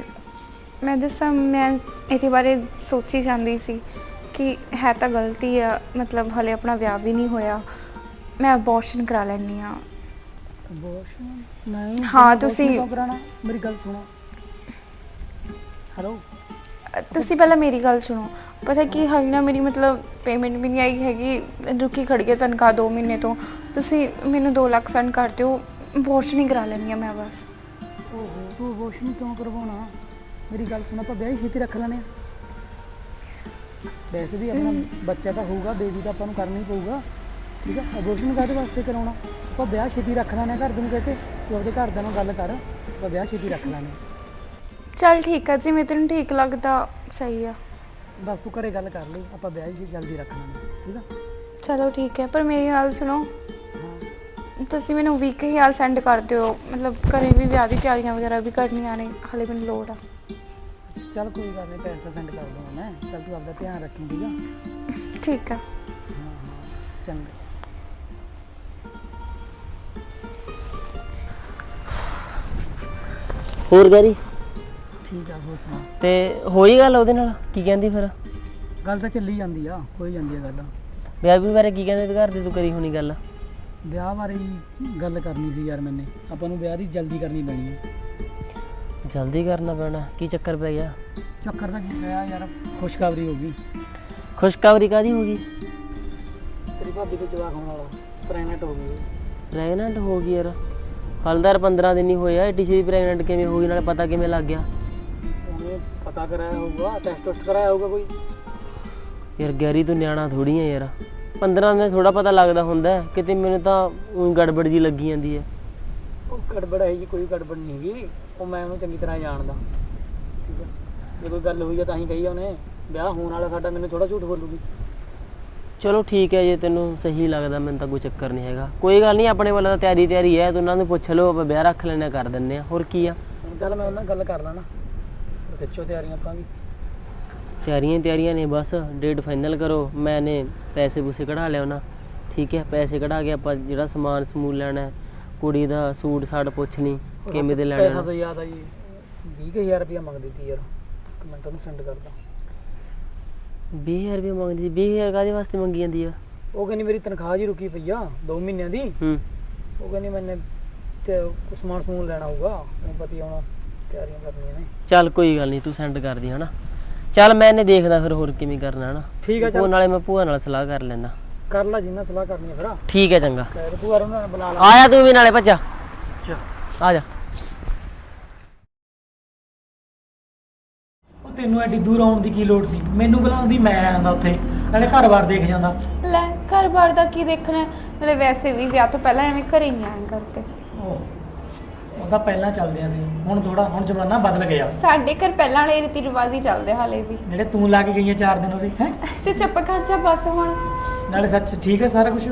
Speaker 2: ਮੈਂ ਦੱਸਾਂ ਮੈਂ ਇਹਦੇ ਬਾਰੇ ਸੋਚੀ ਜਾਂਦੀ ਸੀ ਕਿ ਹੈ ਤਾਂ ਗਲਤੀ ਆ ਮਤਲਬ ਹਲੇ ਆਪਣਾ ਵਿਆਹ ਵੀ ਨਹੀਂ ਹੋਇਆ। ਮੈਂ ਅਬੋਰਸ਼ਨ ਕਰਾ ਲੈਣੀ ਆ
Speaker 1: ਅਬੋਰਸ਼ਨ ਨਹੀਂ
Speaker 2: ਹਾਂ,
Speaker 1: abortion
Speaker 2: ਤੁਸੀਂ-
Speaker 1: ਕਿਉਂ ਕਰਾਉਣਾ? ਮੇਰੀ ਗੱਲ ਸੁਣੋ। ਹੈਲੋ
Speaker 2: ਤੁਸੀਂ ਪਹਿਲਾਂ ਮੇਰੀ ਗੱਲ ਸੁਣੋ। ਪਤਾ ਕੀ ਹਾਲੇ ਨਾ ਮੇਰੀ ਮਤਲਬ ਪੇਮੈਂਟ ਵੀ ਨਹੀਂ ਆਈ ਹੈਗੀ। ਰੁਕੀ ਖੜੀ ਹੈ ਤਨਖਾਹ 2 ਮਹੀਨੇ ਤੋਂ। ਤੁਸੀਂ ਮੈਨੂੰ 2 ਲੱਖ ਸੈਂਡ ਕਰ ਦਿਓ। ਅਬੋਰਸ਼ਨ ਹੀ ਕਰਾ ਲੈਣੀ ਆ ਮੈਂ ਬਸ।
Speaker 1: ਓਹੋ, ਤੂੰ ਅਬੋਰਸ਼ਨ ਕਿਉਂ ਕਰਵਾਉਣਾ? ਮੇਰੀ ਗੱਲ ਸੁਣ, ਆਪਾਂ ਵਿਆਹ ਹੀ ਛੇਤੀ ਰੱਖ ਲੈਣੇ ਆ ਵੈਸੇ ਵੀ ਆਪਣਾ ਬੱਚਾ ਤਾਂ ਹੋਊਗਾ ਬੇਬੀ ਤਾਂ ਆਪਾਂ ਨੂੰ ਕਰਨੀ ਪਊਗਾ। ਠੀਕ ਆ? ਅਬੋਰਸ਼ਨ ਕਾਹਦੇ ਵਾਸਤੇ ਕਰਾਉਣਾ? ਆਪਾਂ ਵਿਆਹ ਛੇਤੀ ਰੱਖ ਲੈਣੇ ਘਰ ਦੇ ਨੂੰ ਕਹਿ ਕੇ, ਤੂੰ ਆਪਦੇ ਘਰ ਨਾਲ ਗੱਲ ਕਰ। ਆਪਾਂ ਵਿਆਹ ਛੇਤੀ ਰੱਖ ਲੈਣੇ
Speaker 2: ਚੱਲ ਠੀਕ ਆ ਜਿਵੇਂ ਤੈਨੂੰ ਠੀਕ ਲੱਗਦਾ ਸਹੀ ਆ।
Speaker 1: ਬਸ ਤੂੰ ਘਰੇ ਗੱਲ ਕਰ ਲਈ ਆਪਾਂ ਵਿਆਹ ਹੀ ਜਲਦੀ ਰੱਖ ਲੈਣੇ ਆ, ਠੀਕ ਆ?
Speaker 2: ਚਲੋ ਠੀਕ ਹੈ ਪਰ ਮੇਰੀ ਗੱਲ ਸੁਣੋ।
Speaker 1: ਹਾਂ
Speaker 2: ਤੁਸੀਂ ਮੈਨੂੰ ਵੀਕ ਹੀ ਹਾਲ ਸੈਂਡ ਕਰ ਦਿਓ ਮਤਲਬ ਘਰੇ ਵੀ ਵਿਆਹ ਦੀ ਤਿਆਰੀਆਂ ਵਗੈਰਾ ਵੀ ਕਰਨੀਆਂ ਨੇ ਹਲੇ ਮੈਨੂੰ ਲੋੜ ਆ।
Speaker 1: ਚੱਲ ਕੋਈ ਗੱਲ ਨਹੀਂ ਪੈਸਾ ਸੈਂਡ ਕਰ ਦੂੰਗਾ ਮੈਂ ਚੱਲ ਤੂੰ ਆਪਦਾ ਧਿਆਨ ਰੱਖੀ ਠੀਕ ਆ?
Speaker 2: ਠੀਕ ਆ।
Speaker 1: ਹਾਂ ਹਾਂ ਚੰਗਾ।
Speaker 3: ਹੋਰ ਗੈਰੀ?
Speaker 1: ਠੀਕ ਆ ਹੋ ਸੁਣਾ
Speaker 3: ਤੇ ਹੋਈ ਗੱਲ ਉਹਦੇ ਨਾਲ? ਕੀ ਕਹਿੰਦੀ ਫਿਰ?
Speaker 1: ਗੱਲ ਤਾਂ ਚੱਲੀ ਜਾਂਦੀ ਆ ਹੋਈ ਜਾਂਦੀ ਆ ਗੱਲ।
Speaker 3: ਵਿਆਹ ਵੀ ਬਾਰੇ ਕੀ ਕਹਿੰਦੇ ਤੇ ਘਰ ਦੇ ਤੂੰ ਕਰੀ ਹੋਣੀ ਗੱਲ?
Speaker 1: ਵਿਆਹ ਬਾਰੇ ਹੀ ਗੱਲ ਕਰਨੀ ਸੀ ਯਾਰ ਮੈਨੇ। ਆਪਾਂ ਨੂੰ ਵਿਆਹ ਦੀ ਜਲਦੀ ਕਰਨੀ ਪੈਣੀ ਹੈ
Speaker 3: ਜਲਦੀ ਕਰਨਾ ਪੈਣਾ ਕੀ ਚੱਕਰ ਪੈ ਗਿਆ?
Speaker 1: ਚੱਕਰ ਤਾਂ ਕੀ ਹੋਇਆ ਯਾਰ ਖੁਸ਼ਖਬਰੀ ਹੋ ਗਈ।
Speaker 3: ਖੁਸ਼ਖਬਰੀ ਕਾਦੀ ਹੋ ਗਈ?
Speaker 1: ਤੇਰੀ ਭਾਬੀ ਦੇ ਜਵਾਕ ਹੋਣ ਵਾਲਾ ਪ੍ਰੈਗਨੈਂਟ ਹੋ ਗਈ।
Speaker 3: ਪ੍ਰੈਗਨੈਂਟ ਹੋ ਗਈ ਯਾਰ। ਹਲਦਾਰ 15 ਦਿਨ ਹੀ ਹੋਇਆ ਏਡੀ ਛੇਤੀ ਪ੍ਰੈਗਨੈਂਟ ਕਿਵੇਂ ਹੋ ਗਈ ਨਾਲੇ ਪਤਾ ਕਿਵੇਂ ਲੱਗ ਗਿਆ।
Speaker 1: ਪਤਾ ਕਰਾਇਆ ਹੋਊਗਾ ਟੈਸਟ ਟੁਸਟ ਕਰਾਇਆ ਹੋਊਗਾ ਕੋਈ।
Speaker 3: ਯਾਰ ਗੈਰੀ ਤੂੰ ਨਿਆਣਾ ਥੋੜੀ ਆ ਯਾਰ। 15 ਦਿਨ ਥੋੜਾ ਪਤਾ ਲੱਗਦਾ ਹੁੰਦਾ ਹੈ। ਕਿਤੇ ਮੈਨੂੰ ਤਾਂ ਊਂ ਗੜਬੜ ਜੀ ਲੱਗੀ ਜਾਂਦੀ ਹੈ।
Speaker 1: ਉਹ ਗੜਬੜ ਹੈ ਜੀ ਕੋਈ ਗੜਬੜ ਨਹੀਂ ਗਈ ਉਹ ਮੈਂ ਉਹਨੂੰ ਚੰਗੀ ਤਰ੍ਹਾਂ ਜਾਣਦਾ। ਠੀਕ ਹੈ। ਜੇ ਕੋਈ ਗੱਲ ਹੋਈ ਆ ਤਾਂ ਹੀ ਕਹੀ ਆ ਉਹਨੇ। ਵਿਆਹ ਹੋਣ ਵਾਲਾ ਸਾਡਾ ਮੈਨੂੰ ਥੋੜਾ ਝੂਠ ਬੋਲੂਗੀ।
Speaker 3: ਚਲੋ ਠੀਕ ਹੈ ਜੇ ਤੈਨੂੰ ਸਹੀ ਲੱਗਦਾ ਮੈਨੂੰ ਤਾਂ ਕੋਈ ਚੱਕਰ ਨਹੀਂ ਹੈਗਾ। ਕੋਈ ਗੱਲ ਨਹੀਂ ਆਪਣੇ ਵੱਲੋਂ ਤਾਂ ਤਿਆਰੀ ਤਿਆਰੀ ਹੈ। ਤੂੰ ਉਹਨਾਂ ਨੂੰ ਪੁੱਛ ਲਓ ਆਪਾਂ ਵਿਆਹ ਰੱਖ ਲੈਣਾ ਕਰ ਦਿੰਨੇ ਆ ਹੋਰ ਕੀ ਆ?
Speaker 1: ਚੱਲ ਮੈਂ ਉਹਨਾਂ ਨਾਲ ਗੱਲ ਕਰ ਲੈਣਾ ਖਿੱਚੋ ਤਿਆਰੀਆਂ ਆਪਾਂ ਵੀ?
Speaker 3: ਤਿਆਰੀਆਂ ਹੀ ਤਿਆਰੀਆਂ ਨੇ ਬਸ ਡੇਟ ਫਾਈਨਲ ਕਰੋ ਮੈਨੇ ਪੈਸੇ ਪੂਸੇ ਕਢਾ ਲਿਆ ਉਹਨਾਂ। ਠੀਕ ਹੈ ਪੈਸੇ ਕਢਾ ਕੇ ਆਪਾਂ ਜਿਹੜਾ ਸਮਾਨ ਸਮੂਨ ਲੈਣਾ ਹੈ, ਕੁੜੀ ਦਾ ਸੂਟ ਸਾਟ ਪੁੱਛਣੀ ਕਿਵੇਂ ਦੇ
Speaker 1: ਪੈਸਾ
Speaker 3: ਲੈਣਾ
Speaker 1: ਤਾਂ ਯਾਦ ਆ ਜੀ 20000 ਰੁਪਇਆ ਮੰਗਦੀ ਤੀ ਯਾਰ ਇੱਕ ਮਿੰਟ ਉਹਨੂੰ ਸੈਂਡ ਕਰਦਾ।
Speaker 3: 20000 ਰੁਪਏ ਮੰਗਦੀ ਸੀ 20000 ਕਾਹਦੇ ਵਾਸਤੇ ਮੰਗੀ ਜਾਂਦੀ ਆ?
Speaker 1: ਉਹ ਕਹਿੰਦੀ ਮੇਰੀ ਤਨਖਾਹ ਜੀ ਰੁਕੀ ਪਈ ਆ 2 ਮਹੀਨਿਆਂ ਦੀ।
Speaker 3: ਹੂੰ।
Speaker 1: ਉਹ ਕਹਿੰਦੀ ਮੈਨੇ ਤੇ ਸਮਾਨ ਸਮੂਨ ਲੈਣਾ ਹੋਊਗਾ ਉਹ ਪਤੀ ਆਉਣਾ ਤਿਆਰੀਆਂ ਕਰਨੀਆਂ ਨੇ।
Speaker 3: ਚੱਲ ਕੋਈ ਗੱਲ ਨਹੀਂ ਤੂੰ ਸੈਂਡ ਕਰ ਦੀ ਹਨਾ। ਚੱਲ ਮੈਂ ਇਹਨੇ ਦੇਖਦਾ ਫਿਰ ਹੋਰ ਕਿਵੇਂ ਕਰਨਾ ਹਨਾ।
Speaker 1: ਠੀਕ ਆ
Speaker 3: ਉਹ
Speaker 1: ਚੱਲ।
Speaker 3: ਨਾਲੇ ਮੈਂ ਭੂਆ ਨਾਲ ਸਲਾਹ ਕਰ ਲੈਣਾ
Speaker 1: ਕਰ ਲੈ ਜਿੰਨਾ ਸਲਾਹ ਕਰਨੀ ਹੈ ਫਿਰ
Speaker 3: ਠੀਕ ਹੈ ਚੰਗਾ।
Speaker 1: ਤੂੰ ਅਰੁਣ ਨੂੰ ਬੁਲਾ ਲਾ।
Speaker 3: ਆਇਆ ਤੂੰ ਵੀ ਨਾਲੇ ਭੱਜਾ।
Speaker 1: ਚੱਲ।
Speaker 3: ਆ ਜਾ।
Speaker 1: ਉਹ ਤੈਨੂੰ ਐਡੀ ਦੂਰ ਆਉਣ ਦੀ ਕੀ ਲੋੜ ਸੀ? ਮੈਨੂੰ ਬੁਲਾਉਂਦੀ ਮੈਂ ਆਂਦਾ ਉੱਥੇ। ਨਾਲੇ ਘਰ-ਬਾਰ ਦੇਖ ਜਾਂਦਾ।
Speaker 2: ਲੈ ਘਰ-ਬਾਰ ਦਾ ਕੀ ਦੇਖਣਾ? ਹੈ? ਨਾਲੇ ਵੈਸੇ ਵੀ ਵਿਆਹ ਤੋਂ ਪਹਿਲਾਂ ਐਵੇਂ ਘਰੇ ਨਹੀਂ ਆਇਆ ਕਰਦੇ।
Speaker 1: ਉਹ ਉਹ ਤਾਂ ਪਹਿਲਾਂ ਚੱਲਦੇ ਸੀ ਹੁਣ ਥੋੜਾ ਹੁਣ ਜ਼ਮਾਨਾ ਬਦਲ ਗਿਆ।
Speaker 2: ਸਾਡੇ ਘਰ ਪਹਿਲਾਂ ਵਾਲੇ ਰੀਤੀ ਰਿਵਾਜ ਹੀ ਚੱਲਦੇ ਹਾਲੇ ਵੀ।
Speaker 1: ਜਿਹੜੇ ਤੂੰ ਲਾ ਕੇ ਗਈਆਂ ਚਾਰ ਦਿਨ ਉਹਦੇ ਹੈ?
Speaker 2: ਤੇ ਚੁੱਪ ਕਰ ਜਾ ਬਸ ਹੁਣ।
Speaker 1: ਨਾਲੇ ਸੱਚ ਠੀਕ ਹੈ ਸਾਰਾ ਕੁਝ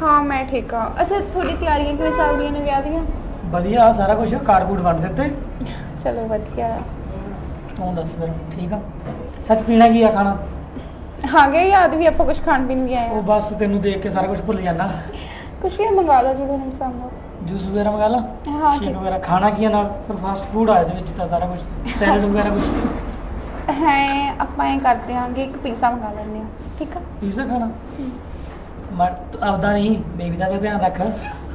Speaker 2: ਹਾਂ ਮੈਂ ਠੀਕ ਆ। ਅੱਛਾ ਤੁਹਾਡੀ ਤਿਆਰੀਆਂ ਕਿਵੇਂ ਚੱਲਦੀਆਂ ਨੇ ਵਿਆਹ ਦੀਆਂ?
Speaker 1: ਵਧੀਆ ਸਾਰਾ ਕੁਝ ਕਾਰਡ ਕੂਡ ਬਣ ਦਿੱਤੇ।
Speaker 2: ਚਲੋ ਵਧੀਆ।
Speaker 1: ਤੂੰ ਦੱਸ ਫਿਰ ਠੀਕ ਆ? ਸੱਚ ਪੀਣਾ ਕੀ ਆ ਖਾਣਾ?
Speaker 2: ਹਾਂ ਗਏ ਯਾਦ ਵੀ ਆਪਾਂ ਕੁਝ ਖਾਣ ਪੀਣ ਵੀ ਆਏ
Speaker 1: ਉਹ
Speaker 2: ਆ
Speaker 1: ਬਸ ਤੈਨੂੰ ਦੇਖ ਕੇ ਸਾਰਾ ਕੁਝ ਭੁੱਲ ਜਾਂਦਾ
Speaker 2: ਕੁਝ ਵੀ ਮੰਗਾ ਲਓ ਜੀ ਤੁਹਾਨੂੰ ਪਸੰਦ ਹੋ
Speaker 1: ਜੂਸ ਵਗੈਰਾ ਮੰਗਾ ਲਾ
Speaker 2: ਹਾਂ
Speaker 1: ਸ਼ੇਕ
Speaker 2: ਠੀਕ।
Speaker 1: ਵਗੈਰਾ। ਖਾਣਾ ਕੀ ਆ ਨਾਲ? ਫਿਰ ਫਾਸਟ ਫੂਡ ਆ ਇਹਦੇ ਵਿੱਚ ਤਾਂ ਸਾਰਾ ਕੁਝ ਸੈਲਡ ਵਗੈਰਾ ਕੁਝ
Speaker 2: ਹੈ ਆਪਾਂ ਇਹ ਕਰਦੇ ਆਂਗੇ ਇੱਕ ਪੀਜ਼ਾ ਮੰਗਾ ਲੈਂਦੇ ਆ ਠੀਕ ਆ?
Speaker 1: ਪੀਜ਼ਾ ਖਾਣਾ? ਮੈਂ ਤੂੰ ਆਪਦਾ ਨਹੀਂ ਬੇਬੀ ਦਾ ਵੀ ਧਿਆਨ ਰੱਖ।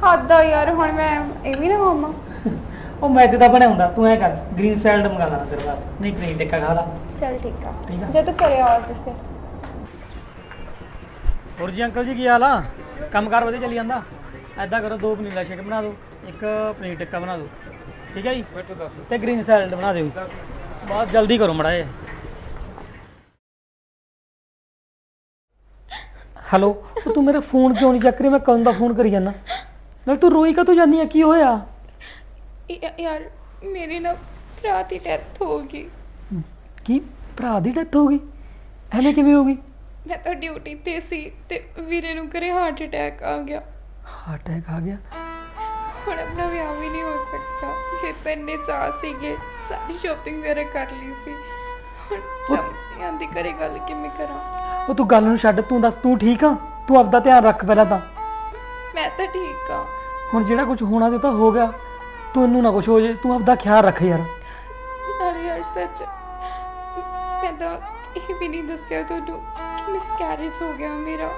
Speaker 2: ਹੱਦਾ ਯਾਰ ਹੁਣ ਮੈਂ ਇਹ ਵੀ ਨਾ ਹੋਵਾਂ।
Speaker 1: ਉਹ ਮੈਦੇ ਦਾ ਬਣਿਆ ਹੁੰਦਾ ਤੂੰ ਐ ਕਰ ਗ੍ਰੀਨ ਸੈਲਡ ਮੰਗਾ ਲੈਣਾ ਤੇਰੇ ਵਾਸਤੇ। ਨਹੀਂ ਪਨੀਰ ਟਿੱਕਾ ਖਾ ਲਾ।
Speaker 2: ਚਲ ਠੀਕ ਆ।
Speaker 1: ਠੀਕ ਆ।
Speaker 2: ਜੇ ਤੂੰ ਕਰਿਆ ਆਰਡਰ ਫਿਰ।
Speaker 1: ਹੋਰ ਜੀ ਅੰਕਲ ਜੀ ਕੀ ਹਾਲ ਆ? ਕੰਮਕਾਰ ਵਧੀਆ ਚੱਲੀ ਜਾਂਦਾ? ਐਦਾਂ ਕਰੋ ਦੋ ਪਨੀਰ ਸ਼ੇਕ ਬਣਾ ਦਿਓ ਇੱਕ ਪਨੀਰ ਟਿੱਕਾ ਬਣਾ ਦਿਓ। ਠੀਕ ਹੈ ਜੀ? ਤੇ ਗ੍ਰੀਨ ਸੈਲਡ ਬਣਾ ਦਿਓ। ਬਹੁਤ ਜਲਦੀ ਕਰੋ ਮੜਾ ਇਹ ਹੈਲੋ ਉਹ ਤੂੰ ਮੇਰਾ ਫੋਨ ਕਿਉਂ ਨਹੀਂ ਚੱਕ ਰਹੀ? ਮੈਂ ਕਦੋਂ ਦਾ ਫੋਨ ਕਰੀ ਜਾਂਦਾ। ਨਾਲ ਤੂੰ ਰੋਈ ਕਦੋਂ ਜਾਂਦੀ ਆ? ਕੀ ਹੋਇਆ?
Speaker 2: ਯਾ- ਯਾਰ ਮੇਰੀ ਨਾ ਭਰਾ ਦੀ ਡੈਥ ਹੋ ਗਈ।
Speaker 1: ਕੀ? ਭਰਾ ਦੀ ਡੈਥ ਹੋ ਗਈ? ਐਵੇਂ ਕਿਵੇਂ ਹੋ ਗਈ?
Speaker 2: ਮੈਂ ਤਾਂ ਡਿਊਟੀ ਤੇ ਸੀ ਤੇ ਵੀਰੇ ਨੂੰ ਘਰੇ ਹਾਰਟ ਅਟੈਕ ਆ ਗਿਆ।
Speaker 1: ਹਾਰਟ ਅਟੈਕ ਆ ਗਿਆ।
Speaker 2: ਹੁਣ ਆਪਣਾ ਵਿਆਹ ਵੀ ਨਹੀਂ ਹੋ ਸਕਦਾ। ਫਿਰ ਤਾਂ ਇੰਨੇ ਚਾਹ ਸੀਗੇ। ਸਾਰੀ ਸ਼ਾਪਿੰਗ ਵਗੈਰਾ ਕਰ ਲਈ ਸੀ। ਹੁਣ ਸਮਝ ਆਉਂਦੀ ਘਰੇ ਗੱਲ ਕਿਵੇਂ ਕਰਾਂ?
Speaker 1: ਉਹ ਤੂੰ ਗੱਲ ਨੂੰ ਛੱਡ ਤੂੰ ਦੱਸ ਤੂੰ ਠੀਕ ਆ? ਤੂੰ ਆਪਦਾ ਧਿਆਨ ਰੱਖ ਪਹਿਲਾਂ ਤਾਂ।
Speaker 2: ਮੈਂ ਤਾਂ ਠੀਕ ਆ।
Speaker 1: ਹੁਣ ਜਿਹੜਾ ਕੁਝ ਹੋਣਾ ਤੇ ਤਾਂ ਹੋ ਗਿਆ। ਤੂੰ ਇਹਨੂੰ ਨਾ ਕੁਝ ਹੋ ਜੇ ਤੂੰ ਆਪਦਾ ਖਿਆਲ ਰੱਖ ਯਾਰ।
Speaker 2: ਨਾਲੇ ਯਾਰ ਸੱਚ ਮੈਂ ਤਾਂ ਇਹ ਵੀ ਨਹੀਂ ਦੱਸਿਆ ਤੁਹਾਨੂੰ ਕਿ ਮਿਸਕੈਰੇਜ ਹੋ ਗਿਆ ਮੇਰਾ।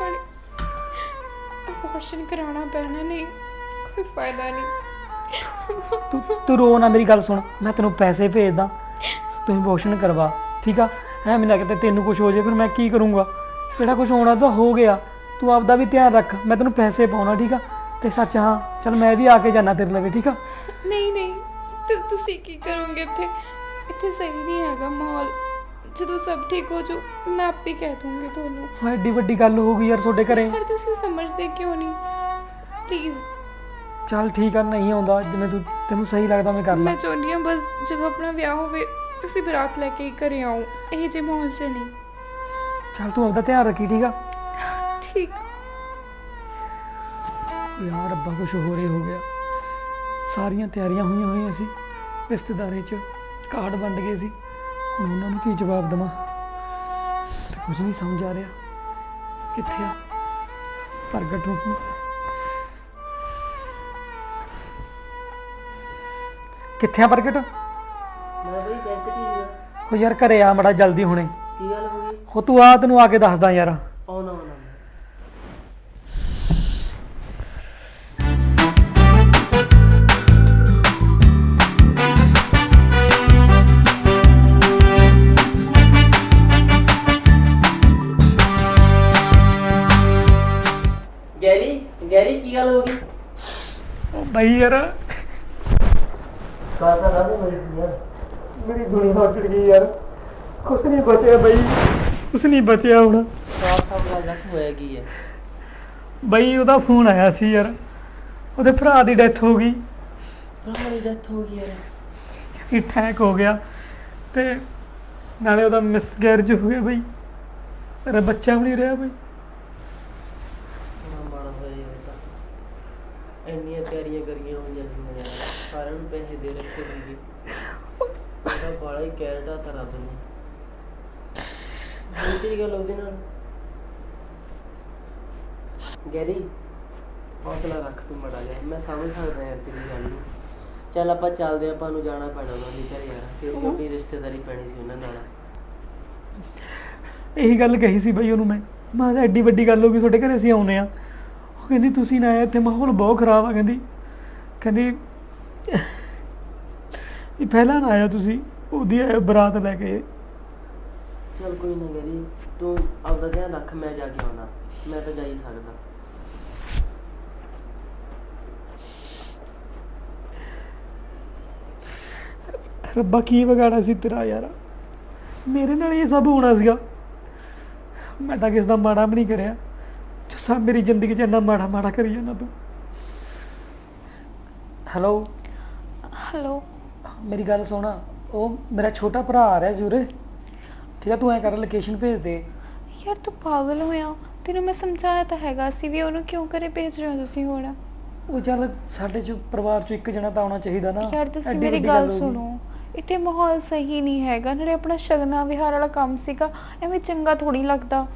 Speaker 2: ਹੁਣ ਅਬੋਰਸ਼ਨ ਕਰਾਉਣਾ ਪੈਣਾ ਨਹੀਂ ਕੋਈ ਫਾਇਦਾ ਨਹੀਂ।
Speaker 1: ਤੂੰ ਤੂੰ ਰੋ ਨਾ ਮੇਰੀ ਗੱਲ ਸੁਣ। ਮੈਂ ਤੈਨੂੰ ਪੈਸੇ ਭੇਜਦਾ। ਤੂੰ ਇਮੋਸ਼ਨ ਕਰਵਾ ਠੀਕ ਆ? ਐ ਮੈਨੂੰ ਕਿਤੇ ਤੈਨੂੰ ਕੁਝ ਹੋ ਜੇ ਫਿਰ ਮੈਂ ਕੀ ਕਰੂੰਗਾ? ਜਿਹੜਾ ਕੁਝ ਹੋਣਾ ਤਾਂ ਹੋ ਗਿਆ। ਤੂੰ ਆਪਦਾ ਵੀ ਧਿਆਨ ਰੱਖ। ਮੈਂ ਤੈਨੂੰ ਪੈਸੇ ਪਾਉਣਾ ਠੀਕ ਆ? ਤੇ ਸੱਚ ਹਾਂ ਚਲ ਮੈਂ ਵੀ ਆ ਕੇ ਜਾਣਾ ਤੇਰੇ ਲਵੇ ਠੀਕ ਆ?
Speaker 2: ਨਹੀਂ ਨਹੀਂ ਤੁ- ਤੁਸੀਂ ਕੀ ਕਰੋਗੇ ਇੱਥੇ? ਇੱਥੇ ਸਹੀ ਨਹੀਂ ਹੈਗਾ ਮਾਹੌਲ। ਜਦੋਂ ਸਭ ਠੀਕ ਹੋ ਜਾਊ ਮੈਂ ਆਪੇ ਕਹਿ ਦੂੰਗੀ ਤੁਹਾਨੂੰ।
Speaker 1: ਹਾਂ ਐਡੀ ਵੱਡੀ ਗੱਲ ਹੋ ਗਈ ਯਾਰ ਤੁਹਾਡੇ ਘਰੇ।
Speaker 2: ਪਰ ਤੁਸੀਂ ਸਮਝਦੇ ਕਿਉਂ ਨਹੀਂ? ਪਲੀਜ਼
Speaker 1: ਚੱਲ ਠੀਕ ਆ ਨਹੀਂ ਆਉਂਦਾ ਜਿਵੇਂ ਤੂੰ ਤੈਨੂੰ ਸਹੀ ਲੱਗਦਾ ਮੈਂ ਕਰ ਲਾਂ।
Speaker 2: ਮੈਂ ਚਾਹੁੰਦੀ ਹਾਂ ਬਸ ਜਦੋਂ ਆਪਣਾ ਵਿਆਹ ਹੋਵੇ ਤੁਸੀਂ ਬਰਾਤ ਲੈ ਕੇ ਹੀ ਘਰੇ ਆਓ। ਇਹ ਜੇ ਮਾਹੌਲ 'ਚ ਨਹੀਂ।
Speaker 1: ਚੱਲ ਤੂੰ ਆਪਦਾ ਧਿਆਨ ਰੱਖੀ ਠੀਕ ਆ?
Speaker 2: ਠੀਕ।
Speaker 1: ਯਾਰ ਰੱਬਾ ਕੁਝ ਹੋਰ ਹੀ ਹੋ ਗਿਆ। ਸਾਰੀਆਂ ਤਿਆਰੀਆਂ ਹੋਈਆਂ ਹੋਈਆਂ ਸੀ। ਰਿਸ਼ਤੇਦਾਰੀ 'ਚ ਕਾਰਡ ਵੰਡ ਗਏ ਸੀ। ਹੁਣ ਉਹਨਾਂ ਨੂੰ ਕੀ ਜਵਾਬ ਦੇਵਾਂ? ਤੇ ਕੁਝ ਨਹੀਂ ਸਮਝ ਆ ਰਿਹਾ। ਕਿੱਥੇ ਆ? ਪ੍ਰਗਟ ਨੂੰ ਕਿੱਥੇ ਆ ਪ੍ਰਗਟ?
Speaker 3: ਮੈਂ ਬਈ ਬੈਂਕ 'ਚ ਹੀ
Speaker 1: ਯਾਰ ਘਰੇ ਆ ਮੜਾ ਜਲਦੀ ਹੁਣੇ।
Speaker 3: ਕੀ ਗੱਲ ਹੋ ਗਈ?
Speaker 1: ਉਹ ਤੂੰ ਆ ਤੈਨੂੰ ਆ ਕੇ ਦੱਸਦਾ ਯਾਰ। ਬਈ ਯਾਰ।
Speaker 3: ਕਾਹਦਾ ਰਾਦੇ ਮੇਰੀ ਯਾਰ।
Speaker 1: ਮੇਰੀ ਦੁਨੀਆ ਉੱਜੜ ਗਈ ਯਾਰ। ਕੁਛ ਨਹੀਂ ਬਚਿਆ ਬਈ। ਕੁਛ ਨਹੀਂ ਬਚਿਆ ਹੁਣ।
Speaker 3: ਸਾਫ਼ ਸਾਫ਼ ਗੱਲ ਦੱਸ ਹੋਇਆ ਕੀ ਹੈ?
Speaker 1: ਬਈ ਉਹਦਾ ਫੋਨ ਆਇਆ ਸੀ ਯਾਰ। ਉਹਦੇ ਭਰਾ ਦੀ ਡੈਥ ਹੋ ਗਈ।
Speaker 3: ਭਰਾ ਦੀ ਡੈਥ ਹੋ ਗਈ ਯਾਰ।
Speaker 1: ਹੋ ਗਿਆ। ਤੇ ਨਾਲੇ ਉਹਦਾ ਮਿਸਕੈਰਜ ਹੋ ਗਿਆ ਬਈ। ਤੇਰਾ ਬੱਚਾ ਵੀ ਨਹੀਂ ਰਿਹਾ ਬਈ
Speaker 3: ਬੜਾ ਮਾੜਾ ਹੋਇਆ ਜੀ ਇਹ ਤਾਂ ਇੰਨੀਆਂ ਤਿਆਰੀਆਂ ਕਰੀਆਂ ਹੋਈਆਂ ਸੀ ਮੈਂ ਸਾਰਿਆਂ ਨੂੰ ਪੈਸੇ ਦੇ ਰੱਖੇ ਸੀਗੇ। ਉਹਦਾ ਬਾਲਾ ਹੀ ਕੈਰਟਾ ਤਾਂ ਰੱਬ ਨੇ। ਤੇਰੀ ਗੱਲ ਉਹਦੇ ਨਾਲ? ਗੈਰੀ ਹੌਸਲਾ ਰੱਖ ਤੂੰ ਮੜਾ ਜਾ ਮੈਂ ਸਮਝ ਸਕਦਾ ਯਾਰ ਤੇਰੀ ਗੱਲ ਨੂੰ। ਚੱਲ ਆਪਾਂ ਚੱਲਦੇ ਆਂ, ਆਪਾਂ ਨੂੰ ਜਾਣਾ ਪੈਣਾ ਉਹਨਾਂ ਦੇ ਘਰੇ ਯਾਰ। ਫਿਰ ਉਹ ਰਿਸ਼ਤੇਦਾਰੀ ਪੈਣੀ ਸੀ ਉਹਨਾਂ ਨਾਲ।
Speaker 1: ਇਹੀ ਗੱਲ ਕਹੀ ਸੀ ਬਈ ਉਹਨੂੰ ਮੈਂ। ਮੈਂ ਕਿਹਾ ਐਡੀ ਵੱਡੀ ਗੱਲ ਹੋ ਗਈ ਤੁਹਾਡੇ ਘਰੇ ਅਸੀਂ ਆਉਨੇ ਆ ਉਹ ਕਹਿੰਦੀ ਤੁਸੀਂ ਨਾ ਆਏ ਇੱਥੇ ਮਾਹੌਲ ਬਹੁਤ ਖਰਾਬ ਆ। ਕਹਿੰਦੀ ਕਹਿੰਦੀ ਵੀ ਪਹਿਲਾਂ ਨਾ ਆਇਆ ਤੁਸੀਂ ਉਹਦੀ ਬਰਾਤ ਲੈ ਕੇ।
Speaker 3: ਚੱਲ ਕੋਈ ਨਾ ਗੈਰੀ ਤੂੰ ਆਪਦਾ ਧਿਆਨ ਰੱਖ ਮੈਂ ਜਾ ਕੇ ਆਉਣਾ। ਮੈਂ ਤਾਂ ਜਾ ਹੀ ਸਕਦਾ।
Speaker 1: ਰੱਬਾ ਕੀ ਵਿਗਾੜਾ ਸੀ ਤੇਰਾ ਯਾਰ? ਮੇਰੇ ਨਾਲ ਇਹ ਸਭ ਹੋਣਾ ਸੀਗਾ। ਮੈਂ ਤਾਂ ਕਿਸ ਦਾ ਮਾੜਾ ਵੀ ਨਹੀਂ ਕਰਿਆ। ਜੋ ਸਭ ਮੇਰੀ ਜ਼ਿੰਦਗੀ 'ਚ ਇੰਨਾ ਮਾੜਾ ਮਾੜਾ ਕਰੀ ਜਾਂਦਾ ਤੂੰ। ਹੈਲੋ
Speaker 2: ਹੈਲੋ
Speaker 1: ਮੇਰੀ ਗੱਲ ਸੁਣ ਉਹ ਮੇਰਾ ਛੋਟਾ ਭਰਾ ਆ ਰਿਹਾ ਜੂਰੇ। ਠੀਕ ਆ ਤੂੰ ਐ ਕਰ ਲੋਕੇਸ਼ਨ ਭੇਜ ਦੇ।
Speaker 2: ਯਾਰ ਤੂੰ ਪਾਗਲ ਹੋਇਆ। ਤੈਨੂੰ ਮੈਂ ਸਮਝਾਇਆ ਤਾਂ ਹੈਗਾ ਸੀ ਵੀ ਉਹਨੂੰ ਕਿਉਂ ਕਰੇ ਭੇਜ ਰਹੇ ਹੋ ਤੁਸੀਂ ਹੁਣ?
Speaker 1: ਉਹ ਚੱਲ ਸਾਡੇ ਚ ਪਰਿਵਾਰ ਚ ਇੱਕ ਜਣਾ ਤਾਂ ਆਉਣਾ ਚਾਹੀਦਾ ਨਾ।
Speaker 2: ਯਾਰ ਤੁਸੀਂ
Speaker 1: ਐਡੀ
Speaker 2: ਮੇਰੀ
Speaker 1: ਵੱਡੀ
Speaker 2: ਗੱਲ। ਸੁਣੋ। ਇੱਥੇ ਮਾਹੌਲ ਸਹੀ ਨਹੀਂ ਹੈਗਾ। ਨਾਲੇ ਆਪਣਾ ਸ਼ਗਨਾ ਵਿਹਾਰ ਵਾਲਾ ਕੰਮ ਸੀਗਾ। ਐਵੇਂ ਚੰਗਾ ਥੋੜੀ ਲੱਗਦਾ।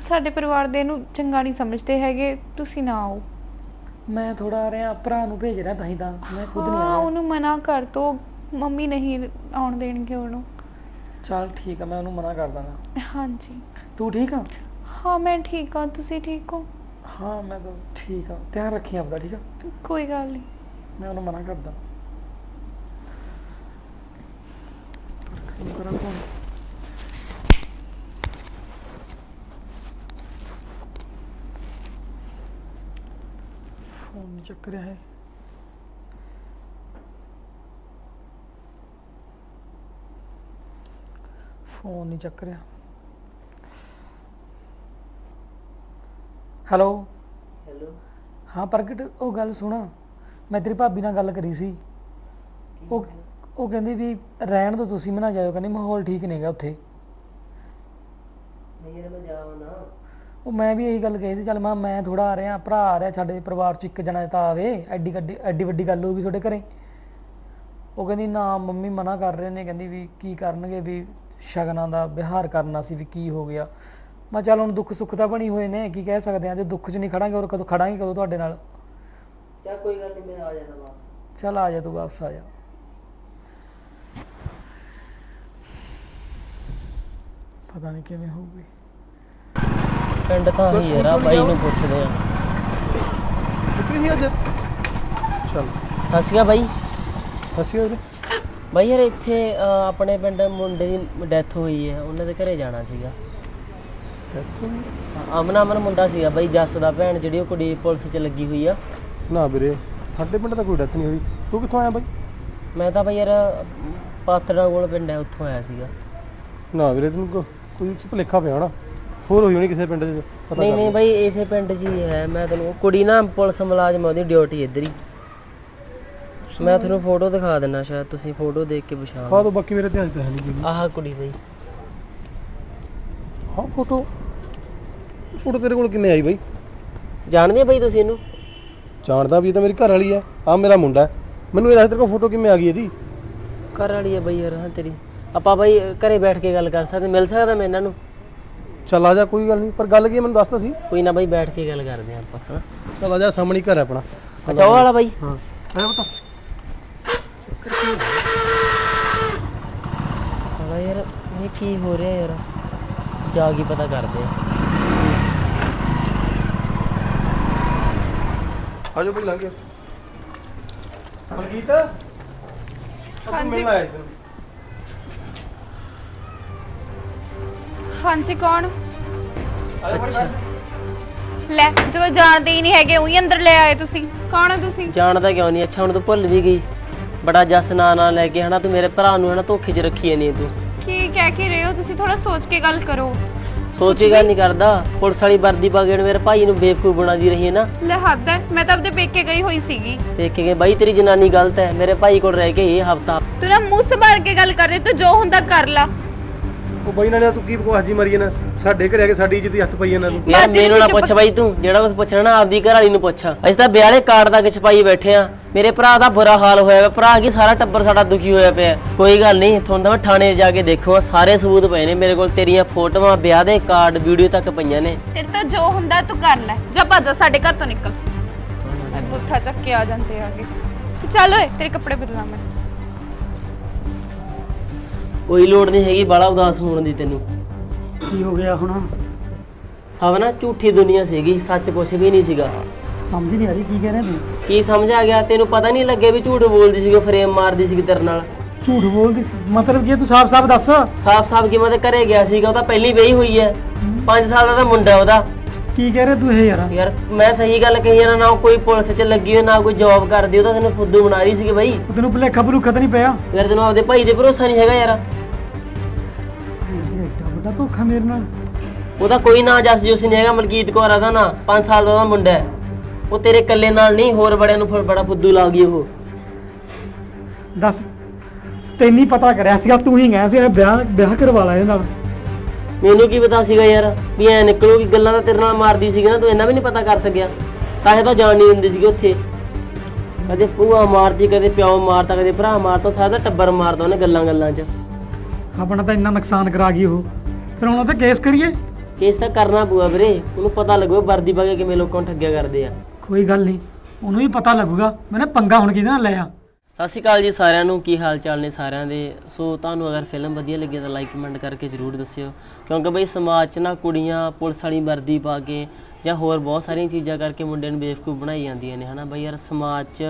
Speaker 2: ਸਾਡੇ ਪਰਿਵਾਰ ਦੇ ਇਹਨੂੰ ਚੰਗਾ ਨਹੀਂ ਸਮਝਦੇ ਹੈਗੇ ਤੁਸੀਂ ਨਾ ਆਓ।
Speaker 1: ਮੈਂ ਥੋੜਾ ਆ ਰਿਹਾ ਭਰਾ ਨੂੰ ਭੇਜ ਰਿਹਾ ਤਾਂ ਹੀ ਤਾਂ ਮੈਂ ਖੁਦ ਨਹੀਂ
Speaker 2: ਹਾਂ ਉਹਨੂੰ ਮਨਾ ਕਰ ਦੋ ਮੰਮੀ ਨਹੀਂ ਆਉਣ ਦੇਣਗੇ ਉਹਨੂੰ।
Speaker 1: ਚੱਲ ਠੀਕ ਆ ਮੈਂ ਉਹਨੂੰ ਮਨਾ ਕਰ ਦਾਂਗਾ।
Speaker 2: ਹਾਂਜੀ।
Speaker 1: ਤੂੰ ਠੀਕ ਆ?
Speaker 2: ਹਾਂ ਮੈਂ ਠੀਕ ਹਾਂ ਤੁਸੀਂ ਠੀਕ ਹੋ?
Speaker 1: ਹਾਂ ਮੈਂ ਤਾਂ ਠੀਕ ਆ ਧਿਆਨ ਰੱਖੀ ਆਪਦਾ ਠੀਕ ਆ?
Speaker 2: ਕੋਈ ਗੱਲ ਨਹੀਂ।
Speaker 1: ਮੈਂ ਉਹਨੂੰ ਮਨਾ ਕਰਦਾ ਕੰਮ ਕਰਾਂ ਕੌਣ ਫੋਨ ਨਹੀਂ ਚੱਕ ਰਿਹਾ ਹੈ। ਫੋਨ ਨਹੀਂ ਚੱਕ ਰਿਹਾ। ਹੈਲੋ?
Speaker 3: ਹੈਲੋ?
Speaker 1: ਹਾਂ ਪ੍ਰਗਟ ਉਹ ਗੱਲ ਸੁਣ। ਮੈਂ ਤੇਰੀ ਭਾਬੀ ਨਾਲ ਗੱਲ ਕਰੀ ਸੀ। ਉਹ ਉਹ ਕਹਿੰਦੀ ਵੀ ਰਹਿਣ ਦੋ ਤੁਸੀਂ ਮਨਾ ਜਾਇਓ। ਕਹਿੰਦੀ ਮਾਹੌਲ ਠੀਕ ਨਹੀਂਗਾ ਉੱਥੇ।
Speaker 3: ਨਹੀਂ ਯਾਰ ਮੈਂ ਜਾਵਾਂ ਨਾ।
Speaker 1: ਉਹ ਮੈਂ ਵੀ ਇਹੀ ਗੱਲ ਕਹੀ ਸੀ ਚੱਲ ਮੈਂ ਮੈਂ ਥੋੜਾ ਆ ਰਿਹਾ ਭਰਾ ਆ ਰਿਹਾ ਸਾਡੇ ਪਰਿਵਾਰ ਚ ਇੱਕ ਜਣਾ ਤਾਂ ਆਵੇ ਐਡੀ ਗੱਡੀ ਐਡੀ ਵੱਡੀ ਗੱਲ ਹੋਊਗੀ ਤੁਹਾਡੇ ਘਰੇ। ਉਹ ਕਹਿੰਦੀ ਨਾ ਮੰਮੀ ਮਨਾ ਕਰ ਰਹੇ ਨੇ ਕਹਿੰਦੀ ਵੀ ਕੀ ਕਰਨਗੇ ਵੀ ਸ਼ਗਨਾਂ ਦਾ ਵਿਹਾਰ ਕਰਨਾ ਸੀ ਵੀ ਕੀ ਹੋ ਗਿਆ। ਮੈਂ ਚੱਲ ਹੁਣ ਦੁੱਖ ਸੁੱਖ ਤਾਂ ਬਣੀ ਹੋਏ ਨੇ ਕੀ ਕਹਿ ਸਕਦੇ ਆ ਜੇ ਦੁੱਖ 'ਚ ਨਹੀਂ ਖੜਾਂਗੇ ਹੋਰ ਕਦੋਂ ਖੜਾਂਗੇ ਕਦੋਂ ਤੁਹਾਡੇ ਨਾਲ?
Speaker 3: ਚੱਲ ਕੋਈ ਗੱਲ ਨਹੀਂ ਮੈਂ ਆ ਜਾਣਾ ਵਾਪਸ।
Speaker 1: ਚੱਲ ਆ ਜਾ ਤੂੰ ਵਾਪਸ ਆ ਜਾ। ਪਤਾ ਨਹੀਂ ਕਿਵੇਂ ਹੋਊਗੀ।
Speaker 3: ਪਿੰਡ ਤਾਂ ਹੀ ਯਾਰ ਆ ਬਾਈ ਨੂੰ ਪੁੱਛਦੇ ਆ।
Speaker 4: ਛੁੱਟੀ ਸੀ ਅੱਜ? ਚਲ।
Speaker 3: ਬਾਈ। ਬਾਈ ਯਾਰ ਇੱਥੇ ਅਹ, ਆਪਣੇ ਪਿੰਡ ਮੁੰਡੇ ਦੀ ਡੈਥ ਹੋਈ ਹੈ। ਉਹਨਾਂ ਦੇ ਘਰੇ ਜਾਣਾ ਸੀਗਾ। ਅਮਨ ਅਮਨ ਮੁੰਡਾ ਸੀਗਾ ਬਾਈ ਜੱਸ ਦਾ ਭੈਣ ਜਿਹੜੀ ਉਹ ਕੁੜੀ ਪੁਲਿਸ 'ਚ ਲੱਗੀ ਹੋਈ ਆ।
Speaker 4: ਨਾ ਵੀਰੇ ਸਾਡੇ ਪਿੰਡ ਤਾਂ ਕੋਈ ਡੈਥ ਨਹੀਂ ਹੋਈ। ਤੂੰ ਕਿੱਥੋਂ ਆਇਆ ਬਾਈ?
Speaker 3: ਮੈਂ ਤਾਂ ਬਾਈ ਯਾਰ ਪਾਤੜਾ ਕੋਲ ਪਿੰਡ ਹੈ ਉੱਥੋਂ ਆਇਆ ਸੀਗਾ।
Speaker 4: ਨਾ ਵੀਰੇ ਤੈਨੂੰ ਕੋ- ਕੋਈ ਭੁਲੇਖਾ ਪਿਆ ਹੋਣਾ। ਹੋਰ ਹੋਈ ਹੋਣੀ ਕਿਸੇ ਪਿੰਡ 'ਚ ਪਤਾ
Speaker 3: ਨਹੀਂ ਨਹੀਂ। ਬਾਈ ਇਸੇ ਪਿੰਡ 'ਚ ਹੀ ਹੈ ਮੈਂ ਤੈਨੂੰ ਕੁੜੀ ਨਾ ਪੁਲਿਸ ਮੁਲਾਜ਼ਮ ਆ, ਉਹਦੀ ਡਿਊਟੀ ਇੱਧਰ ਹੀ। ਮੈਂ ਤੁਹਾਨੂੰ ਫੋਟੋ ਦਿਖਾ ਦਿੰਨਾ ਸ਼ਾਇਦ ਤੁਸੀਂ ਫੋਟੋ ਦੇਖ ਕੇ ਪਛਾਣ
Speaker 4: ਤਾਂ ਬਾਕੀ ਮੇਰੇ ਧਿਆਨ 'ਚ ਤਾਂ ਹੈ ਨਹੀਂ ਕੋਈ।
Speaker 3: ਆਹ ਕੁੜੀ ਬਾਈ।
Speaker 4: ਹਾਂ ਫੋਟੋ ਫੋਟੋ ਤੇਰੇ ਕੋਲ ਕਿੰਨੇ ਆਈ ਬਾਈ?
Speaker 3: ਜਾਣਦੇ ਆ ਬਾਈ ਤੁਸੀਂ ਇਹਨੂੰ?
Speaker 4: ਜਾਣਦਾ ਵੀ ਇਹ ਤਾਂ ਮੇਰੀ ਘਰ ਵਾਲੀ ਹੈ ਆ ਮੇਰਾ ਮੁੰਡਾ ਹੈ। ਮੈਨੂੰ ਇਹ ਦੱਸ ਤੇਰੇ ਕੋਲ ਫੋਟੋ ਕਿਵੇਂ ਆ ਗਈ ਇਹਦੀ?
Speaker 3: ਘਰ ਵਾਲੀ ਹੈ ਬਾਈ ਯਾਰ ਹਾਂ ਤੇਰੀ। ਆਪਾਂ ਬਾਈ ਘਰੇ ਬੈਠ ਕੇ ਗੱਲ ਕਰ ਸਕਦੇ ਮਿਲ ਸਕਦਾ ਮੈਂ ਇਹਨਾਂ ਨੂੰ?
Speaker 4: ਚੱਲ ਆ ਜਾ ਕੋਈ ਗੱਲ ਨਹੀਂ ਪਰ ਗੱਲ ਕੀ ਹੈ ਮੈਨੂੰ ਦੱਸ ਤਾਂ ਸੀ
Speaker 3: ਕੋਈ ਨਾ ਬਾਈ ਬੈਠ ਕੇ ਗੱਲ ਕਰਦੇ ਆ ਆਪਾਂ। ਹਨਾ
Speaker 4: ਚੱਲ ਆ ਜਾ ਸਾਹਮਣੇ ਹੀ ਘਰ ਹੈ ਆਪਣਾ।
Speaker 3: ਅੱਛਾ ਉਹ ਵਾਲਾ ਬਾਈ।
Speaker 4: ਹਾਂ। ਆਇਆ ਬਤਾ
Speaker 3: ਸਾਲਾ ਯਾਰ ਇਹ ਕੀ ਹੋ ਰਿਹਾ ਯਾਰ? ਜਾ ਕੇ ਪਤਾ ਕਰਦੇ ਆ।
Speaker 4: ਆ ਜਾਓ ਬਈ ਲੰਘ ਗਿਆ ਮਲਕੀਤ
Speaker 2: ਹਾਂਜੀ।
Speaker 4: ਆਇਆ ਸੀ।
Speaker 2: ਹਾਂਜੀ ਕੌਣ?
Speaker 3: ਅੱਛਾ।
Speaker 2: ਲੈ ਜਦੋਂ ਜਾਣਦੇ ਹੀ ਨਹੀਂ ਹੈਗੇ ਉਹੀ ਅੰਦਰ ਲੈ ਆਏ ਤੁਸੀਂ। ਕੌਣ ਹੋ ਤੁਸੀਂ?
Speaker 3: ਜਾਣਦਾ ਕਿਉਂ ਨਹੀਂ? ਅੱਛਾ ਹੁਣ ਤੂੰ ਭੁੱਲ ਵੀ ਗਈ। ਬੜਾ ਜਸ ਨਾਂ ਨਾਲ ਲੈ ਕੇ ਹਨਾ ਤੂੰ ਮੇਰੇ ਭਰਾ ਨੂੰ ਹਨਾ ਧੋਖੇ 'ਚ ਰੱਖੀ ਨਹੀਂ ਤੂੰ।
Speaker 2: ਕੀ ਕਹਿ ਕੇ ਰਹੇ ਹੋ? ਤੁਸੀਂ ਥੋੜਾ ਸੋਚ ਕੇ ਗੱਲ ਕਰੋ।
Speaker 3: ਸੋਚ ਗੱਲ ਨਹੀਂ ਕਰਦਾ। ਪੁਲਿਸ ਵਾਲੀ ਵਰਦੀ ਪਾ ਕੇ ਮੇਰੇ ਭਾਈ ਨੂੰ ਬੇਵਕੂਫ ਬਣਾਦੀ ਰਹੀ ਹੈ ਨਾ।
Speaker 2: ਲੈ ਹੱਦ ਹੈ। ਮੈਂ ਤਾਂ ਆਪਦੇ ਪੇਕੇ ਗਈ ਹੋਈ ਸੀਗੀ।
Speaker 3: ਦੇਖ ਕੇ ਬਾਈ ਤੇਰੀ ਜਨਾਨੀ ਗਲਤ ਹੈ। ਮੇਰੇ ਭਾਈ ਕੋਲ ਰਹਿ ਕੇ ਇਹ ਹਫਤਾ
Speaker 2: ਤੂੰ ਨਾ ਮੂੰਹ ਸੰਭਾਲ ਕੇ ਗੱਲ ਕਰਦੇ ਤੂੰ ਜੋ ਹੁੰਦਾ ਕਰ ਲਾ।
Speaker 4: ਉਹ ਬਾਈ ਨਾਲੇ ਤੂੰ ਕੀ ਬਕਵਾਸ ਜੀ ਮਾਰੀ ਜਾਣਾ ਸਾਡੇ ਘਰੇ ਆ ਕੇ ਸਾਡੀ ਇੱਜ਼ਤ ਦੀ ਹੱਥ ਪਾਈ ਜਾਂਦਾ ਤੂੰ।
Speaker 3: ਯਾਰ
Speaker 2: ਬਾਜੀ
Speaker 3: ਮੈਨੂੰ ਨਾ ਪੁੱਛ ਬਾਈ ਤੂੰ ਜਿਹੜਾ ਕੁਛ ਪੁੱਛਣਾ ਨਾ ਆਪਦੀ ਘਰ ਵਾਲੀ ਨੂੰ ਪੁੱਛ। ਅਸੀਂ ਤਾਂ ਵਿਆਹ ਦੇ ਕਾਰਡ ਤੱਕ ਛਪਾਈ ਬੈਠੇ ਆ। ਮੇਰੇ ਭਰਾ ਦਾ ਬੁਰਾ ਹਾਲ ਹੋਇਆ ਵਾ ਭਰਾ ਕੀ ਸਾਰਾ ਟੱਬਰ ਸਾਡਾ ਦੁਖੀ ਹੋਇਆ ਪਿਆ। ਕੋਈ ਗੱਲ ਨਹੀਂ ਤੁਹਾਨੂੰ ਤਾਂ ਮੈਂ ਥਾਣੇ ਜਾ ਕੇ ਦੇਖੂਗਾ। ਸਾਰੇ ਸਬੂਤ ਪਏ ਨੇ ਮੇਰੇ ਕੋਲ ਤੇਰੀਆਂ ਫੋਟੋਆਂ ਵਿਆਹ ਦੇ ਕਾਰਡ ਵੀਡੀਓ ਤੱਕ ਪਈਆਂ ਨੇ।
Speaker 2: ਤੇਰੇ ਤਾਂ ਜੋ ਹੁੰਦਾ ਤੂੰ ਕਰ ਲੈ। ਜਾ ਭੱਜ ਜਾ ਸਾਡੇ ਘਰ ਤੋਂ ਨਿਕਲ। ਐ ਬੁੱਥਾ ਚੱਕ ਕੇ ਆ ਜਾਂਦੇ ਆਗੇ ਤੂੰ ਚੱਲ ਓਏ ਤੇਰੇ ਕੱਪੜੇ ਬਦਲਾਂ ਮੈਂ।
Speaker 3: ਕੋਈ ਲੋੜ ਨਹੀਂ ਹੈਗੀ ਬਾਲਾ ਉਦਾਸ ਹੋਣ ਦੀ ਤੈਨੂੰ।
Speaker 1: ਕੀ ਹੋ ਗਿਆ ਹੁਣ?
Speaker 3: ਸਭ ਨਾ ਝੂਠੀ ਦੁਨੀਆ ਸੀਗੀ ਸੱਚ ਕੁਛ ਵੀ ਨਹੀਂ ਸੀਗਾ।
Speaker 1: ਸਮਝ ਨਹੀਂ ਆ ਰਹੀ ਕੀ ਕਹਿ ਰਿਹਾ ਤੂੰ
Speaker 3: ਕੀ ਸਮਝ ਆ ਗਿਆ? ਤੈਨੂੰ ਪਤਾ ਨਹੀਂ ਲੱਗਿਆ ਵੀ ਝੂਠ ਬੋਲਦੀ ਸੀਗੀ ਫਰੇਮ ਮਾਰਦੀ ਸੀਗੀ ਤੇਰੇ ਨਾਲ।
Speaker 1: ਝੂਠ ਬੋਲਦੀ ਸੀ? ਮਤਲਬ ਕੀ ਹੈ? ਤੂੰ ਸਾਫ਼-ਸਾਫ਼ ਦੱਸ।
Speaker 3: ਸਾਫ਼-ਸਾਫ਼ ਕਿ ਮੈਂ ਤਾਂ ਘਰੇ ਗਿਆ ਸੀਗਾ ਉਹ ਤਾਂ ਪਹਿਲੀ ਵਿਆਹੀ ਹੋਈ ਹੈ। 5 ਸਾਲ ਦਾ ਤਾਂ ਮੁੰਡਾ ਉਹਦਾ।
Speaker 1: ਕੀ ਕਹਿ ਰਿਹਾ ਤੂੰ ਇਹ ਯਾਰ?
Speaker 3: ਯਾਰ ਮੈਂ ਸਹੀ ਗੱਲ ਕਹੀ ਆ ਨਾ ਨਾ ਕੋਈ ਪੁਲਿਸ 'ਚ ਲੱਗੀ ਹੋਈ ਨਾ ਕੋਈ ਜੌਬ ਕਰਦੀ ਉਹ ਤਾਂ ਤੈਨੂੰ ਫੁੱਦੂ ਬਣਾ ਰਹੀ ਸੀਗੀ ਬਾਈ।
Speaker 1: ਤੈਨੂੰ ਭੁਲੇਖਾ ਭੁਲੂਖਾ ਤਾਂ ਨਹੀਂ ਪਿਆ?
Speaker 3: ਯਾਰ ਤੈਨੂੰ ਆਪਦੇ ਭਾਈ ਦੇ ਭਰੋਸਾ ਨਹੀਂ ਹੈਗਾ ਯਾਰ।
Speaker 1: ਵੱਡਾ ਧੋਖਾ ਮੇਰੇ ਨਾਲ?
Speaker 3: ਉਹਦਾ ਕੋਈ ਨਾਂ ਜਸ ਜੁਸ ਨਹੀਂ ਹੈਗਾ ਮਲਕੀਤ ਕੌਰ ਆ ਦਾ ਨਾ। 5 ਸਾਲ ਦਾ ਉਹਦਾ ਮੁੰਡਾ ਹੈ। ਉਹ ਤੇਰੇ ਇਕੱਲੇ ਨਾਲ ਨਹੀਂ ਹੋਰ ਬੜਿਆਂ ਨੂੰ ਫਿਰ ਬੜਾ ਫੁੱਦੂ ਲਾ ਗਈ ਉਹ।
Speaker 1: ਦੱਸ ਤੈਨੂੰ ਹੀ ਪਤਾ ਕਰਿਆ ਸੀਗਾ ਤੂੰ ਹੀ ਗਿਆ ਸੀ ਇਹ ਵਿਆਹ ਵਿਆਹ ਕਰਵਾ ਲਾ ਇਹਦੇ।
Speaker 3: ਮੈਨੂੰ ਕੀ ਪਤਾ ਸੀਗਾ ਯਾਰ ਵੀ ਐ ਨਿਕਲੂਗੀ ਗੱਲਾਂ ਤਾਂ ਤੇਰੇ ਨਾਲ ਮਾਰਦੀ ਸੀਗੀ ਨਾ ਤੂੰ ਇੰਨਾ ਵੀ ਨਹੀਂ ਪਤਾ ਕਰ ਸਕਿਆ। ਤਾਂ ਇਹ ਤਾਂ ਜਾਣ ਨਹੀਂ ਦਿੰਦੀ ਸੀਗੀ ਉੱਥੇ। ਕਦੇ ਭੂਆ ਮਾਰਦੀ ਕਦੇ ਪਿਓ ਮਾਰਦਾ ਕਦੇ ਭਰਾ ਮਾਰਦਾ ਸਾਰਾ ਟੱਬਰ ਮਾਰਦਾ ਉਹਨੇ ਗੱਲਾਂ ਗੱਲਾਂ 'ਚ।
Speaker 1: ਆਪਣਾ ਤਾਂ ਇੰਨਾ ਨੁਕਸਾਨ ਕਰਾ ਗਈ ਉਹ। ਫਿਰ ਹੁਣ ਤੇ ਕੇਸ ਕਰੀਏ?
Speaker 3: ਕੇਸ ਤਾਂ ਕਰਨਾ ਪਊਗਾ ਵੀਰੇ। ਉਹਨੂੰ ਪਤਾ ਲੱਗੂ ਵਰਦੀ ਪਾ ਕੇ ਕਿਵੇਂ ਲੋਕਾਂ ਨੂੰ ਠੱਗਿਆ ਕਰਦੇ ਆ।
Speaker 1: ਕੋਈ ਗੱਲ ਨਹੀਂ। ਉਹਨੂੰ ਵੀ ਪਤਾ ਲੱਗੂਗਾ। ਮੈਨੇ ਪੰਗਾ ਹੁਣ ਕਿਹਦੇ ਨਾਲ ਲਿਆ?
Speaker 3: ਸਤਿ ਸ਼੍ਰੀ ਅਕਾਲ ਜੀ ਸਾਰਿਆਂ ਨੂੰ। ਕੀ ਹਾਲ ਚਾਲ ਨੇ ਸਾਰਿਆਂ ਦੇ? ਸੋ ਤੁਹਾਨੂੰ ਅਗਰ ਫਿਲਮ ਵਧੀਆ ਲੱਗੀ ਤਾਂ ਲਾਈਕ ਕਮੈਂਟ ਕਰਕੇ ਜਰੂਰ ਦੱਸਿਓ। ਕਿਉਂਕਿ ਬਈ ਸਮਾਜ 'ਚ ਨਾ ਕੁੜੀਆਂ ਪੁਲਿਸ ਵਾਲੀ ਵਰਦੀ ਪਾ ਕੇ ਜਾਂ ਹੋਰ ਬਹੁਤ ਸਾਰੀਆਂ ਚੀਜ਼ਾਂ ਕਰਕੇ ਮੁੰਡਿਆਂ ਨੂੰ ਬੇਵਕੂਫ ਬਣਾਈ ਜਾਂਦੀਆਂ ਨੇ ਹਨਾ? ਬਈ ਯਾਰ ਸਮਾਜ 'ਚ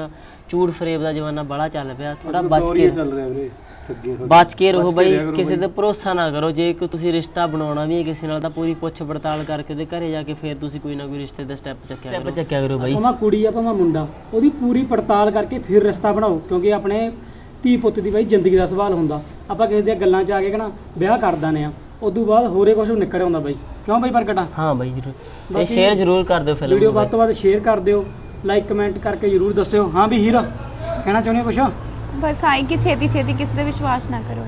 Speaker 3: ਝੂਠ ਫਰੇਬ ਦਾ ਜ਼ਮਾਨਾ ਬੜਾ ਚੱਲ ਪਿਆ ਥੋੜਾ ਬਚ ਕੇ
Speaker 4: ਚੱਲ ਰਿਹਾ ਵੀਰੇ ਹੋਏ।
Speaker 3: ਬਚ ਕੇ ਰਹੋ ਬਈ ਕਿਸੇ। ਤੇ ਭਰੋਸਾ ਨਾ ਕਰੋ ਜੇ ਕੋਈ ਤੁਸੀਂ ਰਿਸ਼ਤਾ ਬਣਾਉਣਾ ਵੀ ਹੈ ਕਿਸੇ ਨਾਲ ਤਾਂ ਪੂਰੀ ਪੁੱਛ ਪੜਤਾਲ ਕਰਕੇ ਉਹਦੇ ਘਰੇ ਜਾ ਕੇ ਫਿਰ ਤੁਸੀਂ ਕੋਈ ਨਾ ਕੋਈ ਰਿਸ਼ਤੇ ਦਾ ਸਟੈਪ ਚੱਕਿਆ ਕਰੋ। ਚੱਕਿਆ ਕਰੋ ਬਈ।
Speaker 1: ਭਾਵੇਂ ਕੁੜੀ ਆ ਭਾਵੇਂ ਮੁੰਡਾ ਉਹਦੀ ਪੂਰੀ ਪੜਤਾਲ ਕਰਕੇ ਫਿਰ ਰਿਸ਼ਤਾ ਬਣਾਓ ਕਿਉਂਕਿ ਆਪਣੇ ਧੀ ਪੁੱਤ ਦੀ ਬਾਈ ਜ਼ਿੰਦਗੀ ਦਾ ਸਵਾਲ ਹੁੰਦਾ। ਆਪਾਂ ਕਿਸੇ ਦੀਆਂ ਗੱਲਾਂ 'ਚ ਆ ਕੇ ਕਹਣਾ ਵਿਆਹ ਕਰ ਦਿੰਦੇ ਆ ਉਦੋਂ ਬਾਅਦ ਹੋਰੇ ਕੁਝ ਨਿਕਲ ਆਉਂਦਾ ਬਾਈ। ਕਿਉਂ ਬਾਈ ਪ੍ਰਗਟਾ?
Speaker 3: ਹਾਂ ਬਈ ਜਰੂਰ। ਤੇ
Speaker 1: ਬਾਕੀ
Speaker 3: ਸ਼ੇਅਰ ਜਰੂਰ ਕਰ ਦਿਓ ਫਿਲਮ
Speaker 1: ਵੀਡੀਓ ਵੱਧ ਤੋਂ ਵੱਧ ਸ਼ੇਅਰ ਕਰ ਦਿਓ। ਲਾਈਕ ਕਮੈਂਟ ਕਰਕੇ ਜਰੂਰ ਦੱਸਿਓ। ਹਾਂ ਵੀ ਹੀਰਾ, ਕਹਿਣਾ ਚਾਹੁੰਦੇ ਹੋ ਕੁਛ?
Speaker 2: ਬਸ ਆਈ ਕਿ ਛੇਤੀ ਛੇਤੀ ਕਿਸੇ ਤੇ ਵਿਸ਼ਵਾਸ ਨਾ ਕਰੋ